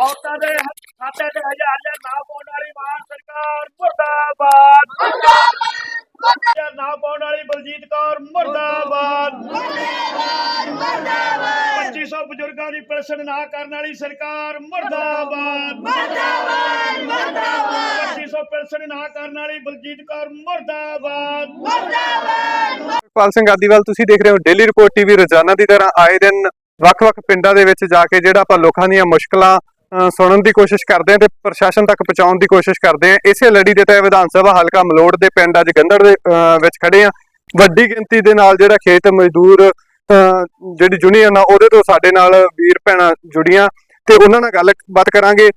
ਔਰਤਾਂ ਦੇ ਖਾਤੇ 'ਚ ਹਜ਼ਾਰ ਹਜ਼ਾਰ ਨਾ ਪਾਉਣ ਵਾਲੀ ਮਾਨ ਸਰਕਾਰ ਮੁਰਦਾਬਾਦ। ਹਜ਼ਾਰ ਨਾ ਪਾਉਣ ਵਾਲੀ ਬਲਜੀਤ ਕੌਰ ਮੁਰਦਾਬਾਦ। 2500 ਬਜ਼ੁਰਗਾਂ ਦੀ ਪੈਨਸ਼ਨ ਨਾ ਕਰਨ ਵਾਲੀ ਸਰਕਾਰ ਮੁਰਦਾਬਾਦ। 2500 ਪੈਨਸ਼ਨ ਨਾ ਕਰਨ ਵਾਲੀ ਬਲਜੀਤ ਕੌਰ ਮੁਰਦਾਬਾਦ। ਪਾਲ ਸਿੰਘ ਆਦੀਵਾਲ ਤੁਸੀਂ ਦੇਖ ਰਹੇ ਹੋ ਡੇਲੀ ਰਿਪੋਰਟ ਟੀਵੀ ਰੋਜ਼ਾਨਾ ਦੀ ਤਰ੍ਹਾਂ ਆਏ ਦਿਨ ਵੱਖ-ਵੱਖ ਪਿੰਡਾਂ ਦੇ ਵਿੱਚ ਜਾ ਕੇ ਜਿਹੜਾ ਆਪਾਂ ਲੋਕਾਂ ਦੀਆਂ ਮੁਸ਼ਕਲਾਂ ਸੁਣਨ ਦੀ ਕੋਸ਼ਿਸ਼ ਕਰਦੇ ਹਾਂ ਤੇ ਪ੍ਰਸ਼ਾਸਨ ਤੱਕ ਪਹੁੰਚਾਉਣ ਦੀ ਕੋਸ਼ਿਸ਼ ਕਰਦੇ ਹਾਂ। ਇਸੇ ਲੜੀ ਦੇ ਤਹਿਤ ਵਿਧਾਨ ਸਭਾ ਹਲਕਾ ਮਲੋੜ ਦੇ ਪਿੰਡ ਅੱਜ ਗੰਦੜ ਦੇ ਵਿੱਚ ਖੜੇ ਆ ਵੱਡੀ ਗਿਣਤੀ ਦੇ ਨਾਲ ਜਿਹੜਾ ਖੇਤ ਮਜ਼ਦੂਰ ਜਿਹੜੀ ਯੂਨੀਅਨ ਆ ਉਹਦੇ ਤੋਂ ਸਾਡੇ ਨਾਲ ਵੀਰ ਭੈਣਾਂ ਜੁੜੀਆਂ। ਤੇ ਉਹਨਾਂ ਨਾਲ ਗੱਲਬਾਤ ਕਰਾਂਗੇ।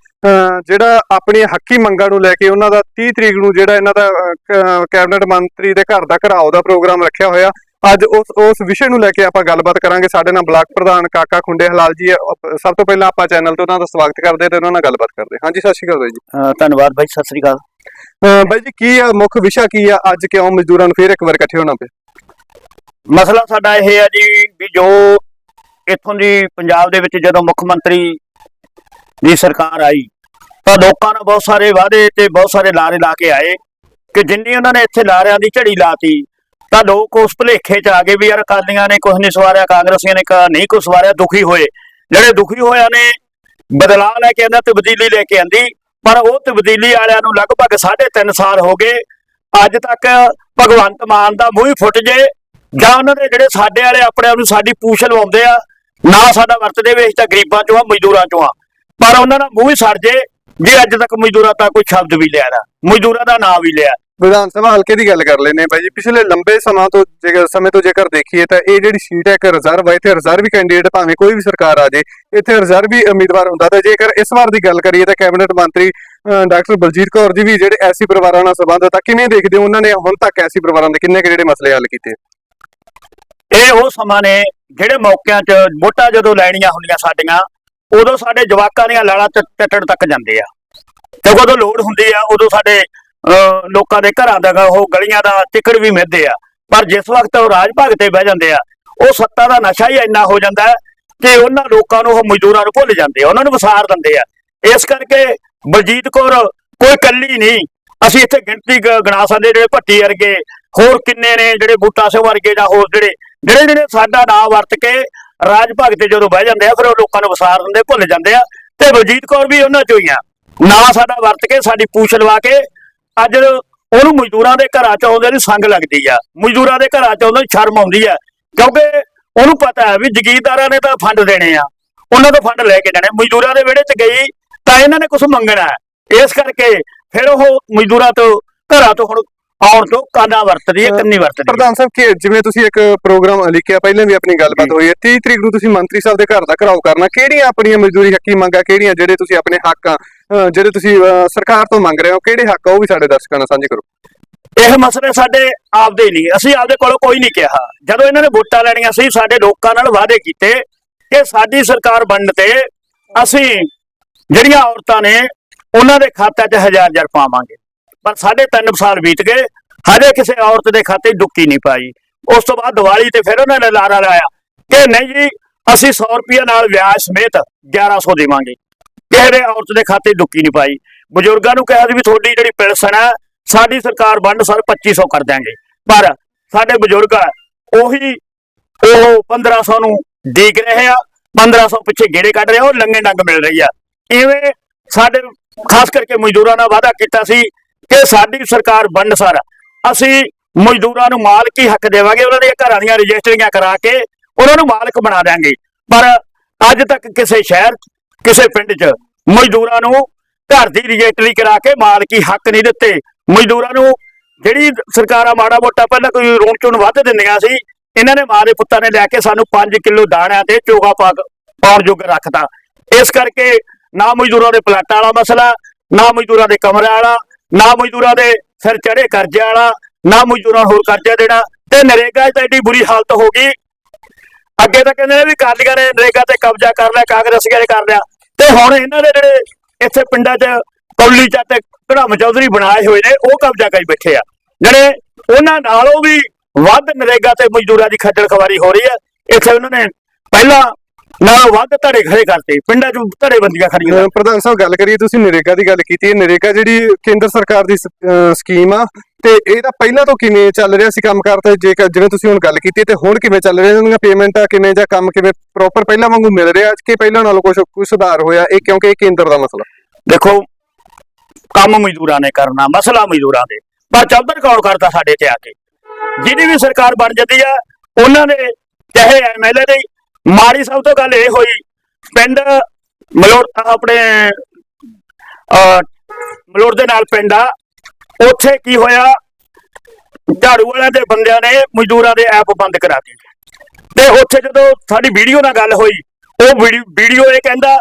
ਜਿਹੜਾ ਆਪਣੀਆਂ ਹੱਕੀ ਮੰਗਾਂ ਨੂੰ ਲੈ ਕੇ ਉਹਨਾਂ ਦਾ 30 ਤਰੀਕ ਨੂੰ ਜਿਹੜਾ ਇਹਨਾਂ ਦਾ ਕੈਬਨਿਟ ਮੰਤਰੀ ਦੇ ਘਰ ਦਾ ਘਰਾਓ ਦਾ ਪ੍ਰੋਗਰਾਮ ਰੱਖਿਆ ਹੋਇਆ ਅੱਜ ਉਸ ਉਸ ਵਿਸ਼ੇ ਨੂੰ ਲੈ ਕੇ ਆਪਾਂ ਗੱਲਬਾਤ ਕਰਾਂਗੇ। ਸਾਡੇ ਨਾਲ ਬਲਾਕ ਪ੍ਰਧਾਨ ਕਾਕਾ ਖੁੰਡੇ ਹਲਾਲ ਜੀ ਸਭ ਤੋਂ ਪਹਿਲਾਂ ਆਪਾਂ ਚੈਨਲ ਤੇ ਉਹਨਾਂ ਦਾ ਸਵਾਗਤ ਕਰਦੇ ਤੇ ਉਹਨਾਂ ਨਾਲ ਗੱਲਬਾਤ ਕਰਦੇ। ਹਾਂਜੀ ਸਤਿ ਸ਼੍ਰੀ ਅਕਾਲ ਜੀ। ਧੰਨਵਾਦ ਬਾਈ ਸਤਿ ਸ੍ਰੀ ਅਕਾਲ। ਬਾਈ ਜੀ ਕੀ ਆ ਮੁੱਖ ਵਿਸ਼ਾ ਕੀ ਆ? ਅੱਜ ਕਿਉਂ ਮਜ਼ਦੂਰਾਂ ਨੂੰ ਫੇਰ ਇੱਕ ਵਾਰ ਇਕੱਠੇ ਹੋਣਾ ਪਿਆ? ਮਸਲਾ ਸਾਡਾ ਇਹ ਹੈ ਜੀ ਵੀ ਜੋ ਇੱਥੋਂ ਦੀ ਪੰਜਾਬ ਦੇ ਵਿੱਚ ਜਦੋਂ ਮੁੱਖ ਮੰਤਰੀ ਦੀ ਸਰਕਾਰ ਆਈ ਤਾਂ ਲੋਕਾਂ ਨੇ ਬਹੁਤ ਸਾਰੇ ਵਾਅਦੇ ਤੇ ਬਹੁਤ ਸਾਰੇ ਲਾਰੇ ਲਾ ਕੇ ਆਏ ਕਿ ਜਿੰਨੀ ਉਹਨਾਂ ਨੇ ਇੱਥੇ ਲਾਰਿਆਂ ਦੀ ਝੜੀ ਲਾਤੀ ਤਾਂ ਲੋਕ ਉਸ ਭੁਲੇਖੇ 'ਚ ਆ ਗਏ ਵੀ ਯਾਰ ਅਕਾਲੀਆਂ ਨੇ ਕੁਝ ਨਹੀਂ ਸਵਾਰਿਆ, ਕਾਂਗਰਸੀਆਂ ਨੇ ਨਹੀਂ ਕੁਝ ਸਵਾਰਿਆ, ਦੁਖੀ ਹੋਏ। ਜਿਹੜੇ ਦੁਖੀ ਹੋਇਆ ਨੇ, ਬਦਲਾਅ ਲੈ ਕੇ ਆਂਦਾ, ਤਬਦੀਲੀ ਲੈ ਕੇ ਆਂਦੀ, ਪਰ ਉਹ ਤਬਦੀਲੀ ਵਾਲਿਆਂ ਨੂੰ ਲਗਭਗ 3.5 ਸਾਲ ਹੋ ਗਏ। ਅੱਜ ਤੱਕ ਭਗਵੰਤ ਮਾਨ ਦਾ ਮੂੰਹ ਹੀ ਫੁੱਟ ਜੇ, ਜਾਂ ਉਹਨਾਂ ਦੇ ਜਿਹੜੇ ਸਾਡੇ ਵਾਲੇ ਆਪਣੇ ਆਪ ਨੂੰ ਸਾਡੀ ਪੂਛ ਲਵਾਉਂਦੇ ਆ, ਨਾ ਸਾਡਾ ਵਰਤਦੇ ਵੇਚ ਤਾਂ ਗਰੀਬਾਂ ਚੋਂ ਆ, ਮਜ਼ਦੂਰਾਂ ਚੋਂ ਆ। ਪਰ ਉਹਨਾਂ ਦਾ ਮੂੰਹ ਹੀ ਸੜ ਜੇ ਜੇ ਅੱਜ ਤੱਕ ਮਜ਼ਦੂਰਾਂ ਦਾ ਕੋਈ ਸ਼ਬਦ ਵੀ ਲਿਆ ਨਾ, ਮਜ਼ਦੂਰਾਂ ਦਾ ਨਾਂ ਵੀ ਲਿਆ। ਵਿਧਾਨ ਸਭਾ ਹਲਕੇ ਦੀ ਗੱਲ ਕਰ ਲੈਨੇ ਬਾਈ ਜੀ। ਪਿਛਲੇ ਲੰਬੇ ਸਮਾਂ ਤੋਂ ਜੇਕਰ ਸਮੇਂ ਤੋਂ ਜੇਕਰ ਦੇਖੀਏ ਤਾਂ ਇਹ ਜਿਹੜੀ ਸੀਟ ਹੈ ਇੱਕ ਰਿਜ਼ਰਵ ਹੈ। ਇੱਥੇ ਰਿਜ਼ਰਵ ਕੈਂਡੀਡੇਟ ਭਾਵੇਂ ਕੋਈ ਵੀ ਸਰਕਾਰ ਆ ਜੇ, ਇੱਥੇ ਰਿਜ਼ਰਵ ਹੀ ਉਮੀਦਵਾਰ ਹੁੰਦਾ ਤਾਂ ਜੇਕਰ ਇਸ ਵਾਰ ਦੀ ਗੱਲ ਕਰੀਏ ਤਾਂ ਕੈਬਨਿਟ ਮੰਤਰੀ ਡਾਕਟਰ ਬਲਜੀਤ ਕੌਰ ਜੀ ਵੀ ਜਿਹੜੇ ਐਸੀ ਪਰਿਵਾਰਾਂ ਨਾਲ ਸੰਬੰਧਿਤ ਆ ਕਿਵੇਂ ਦੇਖਦੇ ਹੋ ਉਹਨਾਂ ਨੇ ਹੁਣ ਤੱਕ ਐਸੀ ਪਰਿਵਾਰਾਂ ਦੇ ਕਿੰਨੇ ਜਿਹੜੇ ਮਸਲੇ ਹੱਲ ਕੀਤੇ? ਇਹ ਉਹ ਸਮਾਂ ਨੇ ਜਿਹੜੇ ਮੌਕਿਆਂ 'ਚ ਵੋਟਾਂ ਜਦੋਂ ਲੈਣੀਆਂ ਹੁੰਦੀਆਂ ਸਾਡੀਆਂ, ਉਦੋਂ ਸਾਡੇ ਜਵਾਕਾਂ ਦੀਆਂ ਲਾਲਾਂ ਚ ਤੱਕ ਜਾਂਦੇ ਆ। ਤੇ ਜਦੋਂ ਲੋੜ ਹੁੰਦੀ ਆ, ਉਦੋਂ ਸਾਡੇ ਲੋਕਾਂ ਦੇ ਘਰਾਂ ਦਾ ਉਹ ਗਲੀਆਂ ਦਾ ਟਿਕੜ ਵੀ ਮਿਲਦੇ ਆ। ਪਰ ਜਿਸ ਵਕਤ ਉਹ ਰਾਜ ਭਾਗ ਤੇ ਬਹਿ ਜਾਂਦੇ ਆ, ਉਹ ਸੱਤਾ ਦਾ ਨਸ਼ਾ ਹੀ ਇੰਨਾ ਹੋ ਜਾਂਦਾ ਕਿ ਉਹਨਾਂ ਲੋਕਾਂ ਨੂੰ ਉਹ ਮਜ਼ਦੂਰਾਂ ਨੂੰ ਭੁੱਲ ਜਾਂਦੇ ਆ, ਉਹਨਾਂ ਨੂੰ ਵਿਸਾਰ ਦਿੰਦੇ ਆ। ਇਸ ਕਰਕੇ ਬਲਜੀਤ ਕੌਰ ਕੋਈ ਕੱਲੀ ਨਹੀਂ, ਅਸੀਂ ਇੱਥੇ ਗਿਣਤੀ ਗਣਾ ਸਕਦੇ ਜਿਹੜੇ ਭੱਟੀ ਵਰਗੇ, ਹੋਰ ਕਿੰਨੇ ਨੇ ਜਿਹੜੇ ਬੂਟਾ ਸਿੰਘ ਵਰਗੇ ਜਾਂ ਹੋਰ ਜਿਹੜੇ ਜਿਹੜੇ ਜਿਹੜੇ ਸਾਡਾ ਨਾਮ ਵਰਤ ਕੇ ਰਾਜ ਭਾਗ ਤੇ ਜਦੋਂ ਬਹਿ ਜਾਂਦੇ ਆ, ਫਿਰ ਉਹ ਲੋਕਾਂ ਨੂੰ ਵਿਸਾਰ ਦਿੰਦੇ, ਭੁੱਲ ਜਾਂਦੇ ਆ। ਤੇ ਬਲਜੀਤ ਕੌਰ ਵੀ ਉਹਨਾਂ ਚੋਂ ਹੀ ਆ। ਨਾ ਸਾਡਾ ਵਰਤ ਕੇ, ਸਾਡੀ ਪੂਛ ਲਵਾ ਕੇ ਅੱਜ ਉਹਨੂੰ ਮਜ਼ਦੂਰਾਂ ਦੇ ਘਰਾਂ ਚ ਆਉਂਦੇ ਨੂੰ ਸੰਗ ਲੱਗਦੀ ਆ। ਮਜ਼ਦੂਰਾਂ ਦੇ ਘਰਾਂ ਚ ਆਉਂਦੇ ਸ਼ਰਮ ਆਉਂਦੀ ਆ। ਕਿਉਂਕਿ ਉਹਨੂੰ ਪਤਾ ਹੈ ਵੀ ਜ਼ਗੀਰਦਾਰਾਂ ਨੇ ਤਾਂ ਫੰਡ ਦੇਣੇ ਆ। ਉਹਨਾਂ ਤੋਂ ਫੰਡ ਲੈ ਕੇ ਜਾਣੇ ਮਜ਼ਦੂਰਾਂ ਦੇ ਵਿਹੜੇ ਚ ਗਈ ਤਾਂ ਇਹਨਾਂ ਨੇ ਕੁਝ ਮੰਗਣਾ। ਇਸ ਕਰਕੇ ਫਿਰ ਉਹ ਮਜ਼ਦੂਰਾਂ ਤੋਂ ਘਰਾਂ ਤੋਂ ਹੁਣ ਆਉਣ ਤੋਂ ਕਾਨਾ ਵਰਤਦੀ ਹੈ ਕੰਨੀ ਵਰਤਦੀ ਹੈ? ਪ੍ਰਧਾਨ ਸਾਹਿਬ ਕਿ ਜਿਵੇਂ ਤੁਸੀਂ ਇੱਕ ਪ੍ਰੋਗਰਾਮ ਲਿਖਿਆ ਪਹਿਲਾਂ ਵੀ ਆਪਣੀ ਗੱਲਬਾਤ ਹੋਈ ਹੈ 30 ਤਰੀਕ ਨੂੰ ਤੁਸੀਂ ਮੰਤਰੀ ਸਾਹਿਬ ਦੇ ਘਰ ਦਾ ਘਰਾਓ ਕਰਨਾ ਕਿਹੜੀਆਂ ਆਪਣੀਆਂ ਮਜ਼ਦੂਰੀ ਹੱਕੀ ਮੰਗਾਂ ਕਿਹੜੀਆਂ ਜਿਹੜੇ ਤੁਸੀਂ ਆਪਣੇ ਹੱਕ ਜਿਹੜੇ ਤੁਸੀਂ ਸਰਕਾਰ ਤੋਂ ਮੰਗ ਰਹੇ ਹੋ ਕਿਹੜੇ ਹੱਕ ਆ ਉਹ ਵੀ ਸਾਡੇ ਦਰਸ਼ਕਾਂ ਨਾਲ ਸਾਂਝੇ ਕਰੋ। ਇਹ ਮਸਲੇ ਸਾਡੇ ਆਪਦੇ ਨਹੀਂ ਅਸੀਂ ਆਪਦੇ ਕੋਲੋਂ ਕੋਈ ਨਹੀਂ ਕਿਹਾ। ਜਦੋਂ ਇਹਨਾਂ ਨੇ ਵੋਟਾਂ ਲੈਣੀਆਂ ਸੀ ਸਾਡੇ ਲੋਕਾਂ ਨਾਲ ਵਾਅਦੇ ਕੀਤੇ ਕਿ ਸਾਡੀ ਸਰਕਾਰ ਬਣਨ ਤੇ ਅਸੀਂ ਜਿਹੜੀਆਂ ਔਰਤਾਂ ਨੇ ਉਹਨਾਂ ਦੇ ਖਾਤੇ 'ਚ ਹਜ਼ਾਰ ਹਜ਼ਾਰ ਪਾਵਾਂਗੇ। ਪਰ ਸਾਢੇ ਤਿੰਨ ਸਾਲ ਬੀਤ ਗਏ, ਹਜੇ ਕਿਸੇ ਔਰਤ ਦੇ ਖਾਤੇ ਡੁੱਕੀ ਨਹੀਂ ਪਾਈ। ਉਸ ਤੋਂ ਬਾਅਦ ਦੀਵਾਲੀ ਤੇ ਫਿਰ ਉਹਨਾਂ ਨੇ ਲਾਰਾ ਲਾਇਆ ਕਿ ਨਹੀਂ ਜੀ, ਅਸੀਂ 100 ਰੁਪਏ ਨਾਲ ਵਿਆਜ ਸਮੇਤ 1100 ਦੇਵਾਂਗੇ। ਕਿਸੇ ਔਰਤ ਦੇ ਖਾਤੇ ਡੁੱਕੀ ਨਹੀਂ ਪਾਈ। ਬਜ਼ੁਰਗਾਂ ਨੂੰ ਕਿਹਾ ਸੀ ਵੀ ਤੁਹਾਡੀ ਜਿਹੜੀ ਪੈਨਸ਼ਨ ਹੈ ਸਾਡੀ ਸਰਕਾਰ ਵੰਡ ਸਰ 2500 ਕਰ ਦਿਆਂਗੇ। ਪਰ ਸਾਡੇ ਬਜ਼ੁਰਗ ਉਹੀ ਉਹ 1500 ਨੂੰ ਡੀਕ ਰਹੇ ਆ 1500 ਪਿੱਛੇ ਗੇੜੇ ਕੱਢ ਰਹੇ ਉਹ ਲੰਗੇ ਡੰਗ ਮਿਲ ਰਹੀ ਆ। ਇਵੇਂ ਸਾਡੇ, ਖਾਸ ਕਰਕੇ ਮਜ਼ਦੂਰਾਂ ਨਾਲ ਵਾਅਦਾ ਕੀਤਾ ਸੀ ਕਿ ਸਾਡੀ ਸਰਕਾਰ ਵੰਡ ਸਰ। ਅਸੀਂ ਮਜ਼ਦੂਰਾਂ ਨੂੰ ਮਾਲਕੀ ਹੱਕ ਦੇਵਾਂਗੇ, ਉਹਨਾਂ ਦੀਆਂ ਘਰਾਂ ਦੀਆਂ ਰਜਿਸਟਰੀਆਂ ਕਰਾ ਕੇ ਉਹਨਾਂ ਨੂੰ ਮਾਲਕ ਬਣਾ ਦਿਆਂਗੇ। ਪਰ ਅੱਜ ਤੱਕ ਕਿਸੇ ਸ਼ਹਿਰ, ਕਿਸੇ ਪਿੰਡ 'ਚ ਮਜ਼ਦੂਰਾਂ ਨੂੰ ਘਰ ਦੀ ਰਜਿਸਟਰੀ ਕਰਾ ਕੇ ਮਾਲਕੀ ਹੱਕ ਨਹੀਂ ਦਿੱਤੇ। ਮਜ਼ਦੂਰਾਂ ਨੂੰ ਜਿਹੜੀ ਸਰਕਾਰਾਂ ਮਾੜਾ ਮੋਟਾ ਪਹਿਲਾਂ ਕੋਈ ਰੋਣ ਚੁਣ ਵੱਧ ਦਿੰਦੀਆਂ ਸੀ, ਇਹਨਾਂ ਨੇ ਮਾਂ ਦੇ ਪੁੱਤਾਂ ਨੇ ਲੈ ਕੇ ਸਾਨੂੰ 5 ਕਿਲੋ ਦਾਣਿਆਂ ਤੇ ਚੋਗਾ ਪਾ ਪਾਉਣ ਯੋਗ ਰੱਖਤਾ। ਇਸ ਕਰਕੇ ਨਾ ਮਜ਼ਦੂਰਾਂ ਦੇ ਪਲਾਟਾਂ ਵਾਲਾ ਮਸਲਾ, ਨਾ ਮਜ਼ਦੂਰਾਂ ਦੇ ਕਮਰੇ ਵਾਲਾ ਨਾ ਮਜ਼ਦੂਰਾਂ ਦੇ ਸਿਰ ਚੜੇ ਕਰਜ਼ੇ ਵਾਲਾ, ਨਾ ਮਜ਼ਦੂਰਾਂ ਹੋਰ ਕਰਜ਼ਾ ਦੇਣਾ। ਤੇ ਨਰੇਗਾ 'ਚ ਤਾਂ ਐਡੀ ਬੁਰੀ ਹਾਲਤ ਹੋ ਗਈ। ਅੱਗੇ ਤਾਂ ਕਹਿੰਦੇ ਨੇ ਵੀ ਕਾਲੀਆਂ ਨੇ ਨਰੇਗਾ ਤੇ ਕਬਜ਼ਾ ਕਰ ਲਿਆ ਕਾਂਗਰਸੀਆਂ ਨੇ ਕਰ ਲਿਆ। ਤੇ ਹੁਣ ਇਹਨਾਂ ਦੇ ਜਿਹੜੇ ਇੱਥੇ ਪਿੰਡਾਂ 'ਚ ਕੌਲੀ 'ਚ ਤੇ ਧੜਮ ਚੌਧਰੀ ਬਣਾਏ ਹੋਏ ਨੇ, ਉਹ ਕਬਜ਼ਾ ਕਰੀ ਬੈਠੇ ਆ। ਜਿਹੜੇ ਉਹਨਾਂ ਨਾਲੋਂ ਵੀ ਵੱਧ ਨਰੇਗਾ ਤੇ ਮਜ਼ਦੂਰਾਂ ਦੀ ਖੱਜਲ ਖਵਾਰੀ ਹੋ ਰਹੀ ਹੈ। ਇੱਥੇ ਉਹਨਾਂ ਨੇ ਪਹਿਲਾਂ ਨਾਲੋਂ ਵੱਧ ਧੜੇ ਖੜੇ ਕਰਤੇ। ਪਿੰਡਾਂ 'ਚ ਧੜੇ ਬੰਦੀਆਂ ਖੜੀਆਂ ਪ੍ਰਧਾਨ ਸਾਹਿਬ ਗੱਲ ਕਰੀਏ ਤੁਸੀਂ ਨਰੇਗਾ ਦੀ ਗੱਲ ਕੀਤੀ। ਹੈ ਨਰੇਗਾ ਜਿਹੜੀ ਕੇਂਦਰ ਸਰਕਾਰ ਦੀ ਸਕੀਮ ਆ ਤੇ ਇਹਦਾ ਪਹਿਲਾਂ ਤੋਂ ਕਿਵੇਂ ਚੱਲ ਰਿਹਾ ਸੀ ਕੰਮ ਕਰਤੇ ਜੇਕਰ ਜਿਵੇਂ ਤੁਸੀਂ ਹੁਣ ਗੱਲ ਕੀਤੀ ਤੇ ਹੁਣ ਕਿਵੇਂ ਚੱਲ ਰਿਹਾ? ਇਹਨਾਂ ਪੇਮੈਂਟਾਂ ਕਿਵੇਂ ਜਾਂ ਕੰਮ ਕਿਵੇਂ ਪ੍ਰੋਪਰ ਪਹਿਲਾਂ ਵਾਂਗੂ ਮਿਲ ਰਿਹਾ? ਕਿ ਪਹਿਲਾਂ ਨਾਲੋਂ ਕੁਝ ਕੁਝ ਸੁਧਾਰ ਹੋਇਆ? ਇਹ ਕਿਉਂਕਿ ਇਹ ਕੇਂਦਰ ਦਾ ਮਸਲਾ। ਦੇਖੋ ਕੰਮ ਮਜ਼ਦੂਰਾਂ ਨੇ ਕਰਨਾ ਮਸਲਾ ਮਜ਼ਦੂਰਾਂ ਦੇ। ਪਰ ਚੌਧਰ ਕੌਣ ਕਰਦਾ ਸਾਡੇ ਤੇ ਆ ਕੇ? ਜਿਹਦੀ ਵੀ ਸਰਕਾਰ ਬਣ ਜਾਂਦੀ ਆ ਉਹਨਾਂ ਦੇ ਚਾਹੇ ਐਮਐਲਏ ਦੀ ਮਾੜੀ ਸਭ ਤੋਂ ਗੱਲ ਇਹ ਹੋਈ ਪਿੰਡ ਮਲੋੜ ਆਪਣੇ ਮਲੋੜ ਦੇ ਨਾਲ ਪਿੰਡ ਆ। ਉੱਥੇ ਕੀ ਹੋਇਆ ਝਾੜੂ ਵਾਲਿਆਂ ਦੇ ਬੰਦਿਆਂ ਨੇ ਮਜ਼ਦੂਰਾਂ ਦੇ ਐਪ ਬੰਦ ਕਰਾਤੀ ਤੇ ਉੱਥੇ ਜਦੋਂ ਸਾਡੀ ਵੀਡੀਓ ਨਾਲ ਗੱਲ ਹੋਈ ਉਹ ਵੀਡੀਓ ਇਹ ਕਹਿੰਦਾ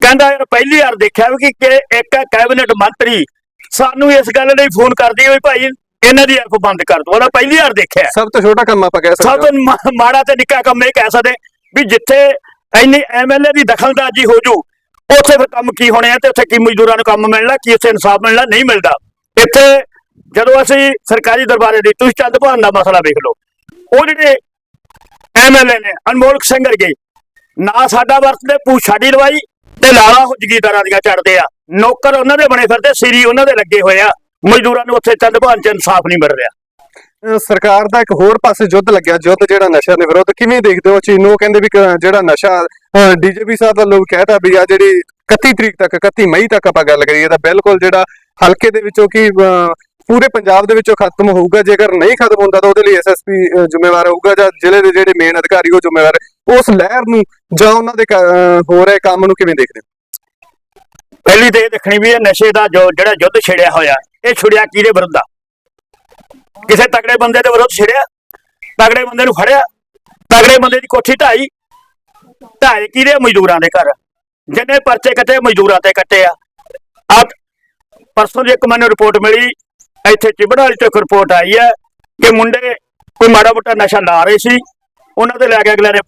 ਕਹਿੰਦਾ ਯਾਰ ਪਹਿਲੀ ਵਾਰ ਦੇਖਿਆ ਵੀ ਕਿ ਇੱਕ ਕੈਬਨਿਟ ਮੰਤਰੀ ਸਾਨੂੰ ਇਸ ਗੱਲ ਲਈ ਫੋਨ ਕਰਦੀ ਹੋਈ ਭਾਈ ਇਹਨਾਂ ਦੀ ਐਪ ਬੰਦ ਕਰ ਦੋ ਉਹਦਾ ਪਹਿਲੀ ਵਾਰ ਦੇਖਿਆ। ਸਭ ਤੋਂ ਛੋਟਾ ਕੰਮ ਆਪਾਂ ਕਹਿ ਸਭ ਸਕਦੇ ਤੋਂ ਮਾ- ਮਾੜਾ ਤੇ ਨਿੱਕਾ ਕੰਮ ਇਹ ਕਹਿ ਸਕਦੇ। ਵੀ ਜਿੱਥੇ ਇੰਨੀ ਐਮਐਲਏ ਦੀ ਦਖਲਅੰਦਾਜ਼ੀ ਹੋ ਜੂ, ਉੱਥੇ ਫਿਰ ਕੰਮ ਕੀ ਹੋਣੇ ਆ ਤੇ ਉੱਥੇ ਕੀ ਮਜ਼ਦੂਰਾਂ ਨੂੰ ਕੰਮ ਮਿਲਣਾ, ਕੀ ਉੱਥੇ ਇਨਸਾਫ ਮਿਲਣਾ, ਨਹੀਂ ਮਿਲਦਾ। ਇੱਥੇ ਜਦੋਂ ਅਸੀਂ ਸਰਕਾਰੀ ਦਰਬਾਰੇ ਦੀ ਤੁਸੀਂ ਚੰਦ ਭਾਨ ਦਾ ਮਸਲਾ ਵੇਖ ਲਓ, ਉਹ ਜਿਹੜੇ ਐਮਐਲਏ ਨੇ, ਅਨਮੋਲ ਸਿੰਘ ਵਰਗੇ, ਨਾ ਸਾਡਾ ਵਰਤਦੇ ਪੂ ਸਾਡੀ ਲਵਾਈ ਤੇ ਲਾਲਾ ਜਗੀਦਾਰਾਂ ਦੀਆਂ ਚੜਦੇ ਆ। ਨੌਕਰ ਉਹਨਾਂ ਦੇ ਬਣੇ ਫਿਰਦੇ, ਸਿਰੀ ਉਹਨਾਂ ਦੇ ਲੱਗੇ ਹੋਏ ਆ। ਮਜ਼ਦੂਰਾਂ ਨੂੰ ਉੱਥੇ ਚੰਦ ਭਾਨ ਚ ਇਨਸਾਫ ਨਹੀਂ ਮਿਲ ਰਿਹਾ। ਸਰਕਾਰ ਦਾ ਇੱਕ ਹੋਰ ਪਾਸੇ ਯੁੱਧ ਲੱਗਿਆ, ਯੁੱਧ ਜਿਹੜਾ ਨਸ਼ਾ ਦੇ ਵਿਰੁੱਧ, ਕਿਵੇਂ ਦੇਖਦੇ ਹੋ ਚੀਨ? ਨੂੰ ਕਹਿੰਦੇ ਵੀ ਜਿਹੜਾ ਨਸ਼ਾ ਡੀਜੀਪੀ ਸਾਹਿਬ ਵੱਲੋਂ ਵੀ ਕਹਿਤਾ ਵੀ ਆ ਜਿਹੜੀ 31 ਤਰੀਕ ਤੱਕ 31 ਮਈ ਤੱਕ ਆਪਾਂ ਗੱਲ ਕਰੀਏ, ਤਾਂ ਬਿਲਕੁਲ ਜਿਹੜਾ ਹਲਕੇ ਦੇ ਵਿੱਚੋਂ ਕੀ ਪੂਰੇ ਪੰਜਾਬ ਦੇ ਵਿੱਚੋਂ ਖਤਮ ਹੋਊਗਾ, ਜੇਕਰ ਨਹੀਂ ਖਤਮ ਹੁੰਦਾ ਤਾਂ ਉਹਦੇ ਲਈ ਐਸਐਸਪੀ ਜ਼ਿੰਮੇਵਾਰ ਹੋਊਗਾ, ਜਾਂ ਜ਼ਿਲ੍ਹੇ ਦੇ ਜਿਹੜੇ ਮੇਨ ਅਧਿਕਾਰੀ ਉਹ ਜ਼ਿੰਮੇਵਾਰ, ਉਸ ਲਹਿਰ ਨੂੰ ਜਾਂ ਉਹਨਾਂ ਦੇ ਹੋ ਰਹੇ ਕੰਮ ਨੂੰ ਕਿਵੇਂ ਦੇਖਦੇ ਹੋ? ਪਹਿਲੀ ਤੇ ਇਹ ਦੇਖਣੀ ਵੀ ਇਹ ਨਸ਼ੇ ਦਾ ਜੋ, ਜਿਹੜਾ ਯੁੱਧ ਛਿੜਿਆ ਹੋਇਆ, ਇਹ ਛੁੜਿਆ ਕਿਹਦੇ ਵਿਰੁੱਧ ਆ? ਕਿਸੇ ਤਗੜੇ ਬੰਦੇ ਦੇ ਵਿਰੁੱਧ ਛਿੜਿਆ ਤਗੜੇ ਬੰਦੇ ਨੂੰ ਖੜਿਆ ਤਗੜੇ ਬੰਦੇ ਦੀ ਕੋਠੀ ਢਾਈ ਢਾਈ ਕਿਹਦੇ ਮਜ਼ਦੂਰਾਂ ਦੇ ਘਰ? ਜਿੰਨੇ ਪਰਚੇ ਕੱਟੇ, ਮਜ਼ਦੂਰਾਂ ਤੇ ਕੱਟੇ ਆ। ਆ ਪਰਸੋਂ ਦੀ ਇੱਕ ਮੈਨੂੰ ਰਿਪੋਰਟ ਮਿਲੀ, ਇੱਥੇ ਚਿਬੜ ਵਾਲੀ ਤੋਂ ਇੱਕ ਰਿਪੋਰਟ ਆਈ ਹੈ ਕਿ ਮੁੰਡੇ ਕੋਈ ਮਾੜਾ ਮੋਟਾ ਨਸ਼ਾ ਲਾ ਰਹੇ ਸੀ, ਉਹਨਾਂ ਤੇ ਲੈ ਕੇ ਅਗਲੇ ਨੇ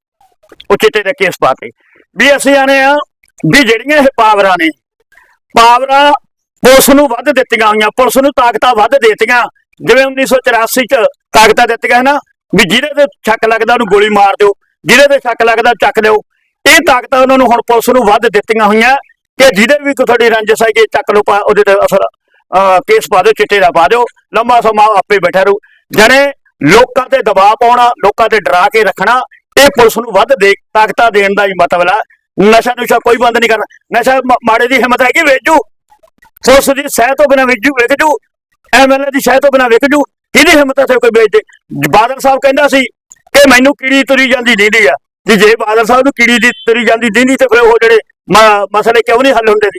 ਉਹ ਚਿੱਟੇ ਦੇ ਕੇਸ ਪਾਤੇ ਵੀ ਅਸੀਂ ਆਨੇ ਆ ਵੀ ਜਿਹੜੀਆਂ ਇਹ ਪਾਵਰਾਂ ਨੇ, ਪਾਵਰਾਂ ਪੁਲਿਸ ਨੂੰ ਵੱਧ ਦਿੱਤੀਆਂ ਹੋਈਆਂ, ਪੁਲਿਸ ਨੂੰ ਤਾਕਤਾਂ ਵੱਧ ਦਿੱਤੀਆਂ ਜਿਵੇਂ 1984 ਚ ਤਾਕਤਾਂ ਦਿੱਤੀਆਂ ਨਾ, ਵੀ ਜਿਹਦੇ ਤੇ ਸ਼ੱਕ ਲੱਗਦਾ ਉਹਨੂੰ ਗੋਲੀ ਮਾਰ ਦਿਓ, ਜਿਹਦੇ ਤੇ ਸ਼ੱਕ ਲੱਗਦਾ ਚੱਕ ਦਿਓ, ਇਹ ਤਾਕਤਾਂ ਉਹਨਾਂ ਨੂੰ ਹੁਣ ਪੁਲਿਸ ਨੂੰ ਵੱਧ ਦਿੱਤੀਆਂ ਹੋਈਆਂ ਕਿ ਜਿਹਦੇ ਵੀ ਕੋਈ ਤੁਹਾਡੀ ਰੰਜਿਸ਼ ਹੈ ਕਿ ਚੱਕ ਲਓ, ਪਾ- ਉਹਦੇ ਤੇ ਅਸਰ ਕੇਸ ਪਾ ਦਿਓ, ਚਿੱਟੇ ਦਾ ਪਾ ਦਿਓ, ਲੰਮਾ ਸਮਾਂ ਆਪੇ ਬੈਠਾ ਰਹੂ। ਜਣੇ ਲੋਕਾਂ ਤੇ ਦਬਾਅ ਪਾਉਣਾ, ਲੋਕਾਂ ਤੇ ਡਰਾ ਕੇ ਰੱਖਣਾ, ਇਹ ਪੁਲਿਸ ਨੂੰ ਵੱਧ ਦੇ ਤਾਕਤਾਂ ਦੇਣ ਦਾ ਹੀ ਮਤਲਬ ਹੈ ਨਸ਼ਾ ਨੁਸ਼ਾ ਕੋਈ ਬੰਦ ਨਹੀਂ ਕਰਨਾ। ਨਸ਼ਾ ਮਾੜੇ ਦੀ ਹਿੰਮਤ ਹੈ ਕਿ ਵੇਚੂ। ਪੁਲਿਸ ਦੀ ਸਹਿ ਤੋਂ ਬਿਨਾਂ ਵੇਜੂ ਵਿਕ ਐਮਐਲਏ ਦੀ ਸਹਿ ਤੋਂ ਬਿਨਾਂ ਵਿਕ ਜੂ ਕਿਹਦੀ ਹਿੰਮਤ ਹੈ ਕੋਈ ਵੇਚ ਦੇ ਬਾਦਲ ਸਾਹਿਬ ਕਹਿੰਦਾ ਸੀ ਕਿ ਮੈਨੂੰ ਕੀੜੀ ਤੁਰੀ ਜਾਂਦੀ ਦੀਂਦੀ ਆ। ਤੇ ਜੇ ਬਾਦਲ ਸਾਹਿਬ ਨੂੰ ਕੀੜੀ ਦੀ ਤੁਰੀ ਜਾਂਦੀ ਦੀਂਦੀ ਤੇ ਫਿਰ ਉਹ ਜਿਹੜੇ ਮਸਲੇ ਕਿਉਂ ਨਹੀਂ ਹੱਲ ਹੁੰਦੇ ਸੀ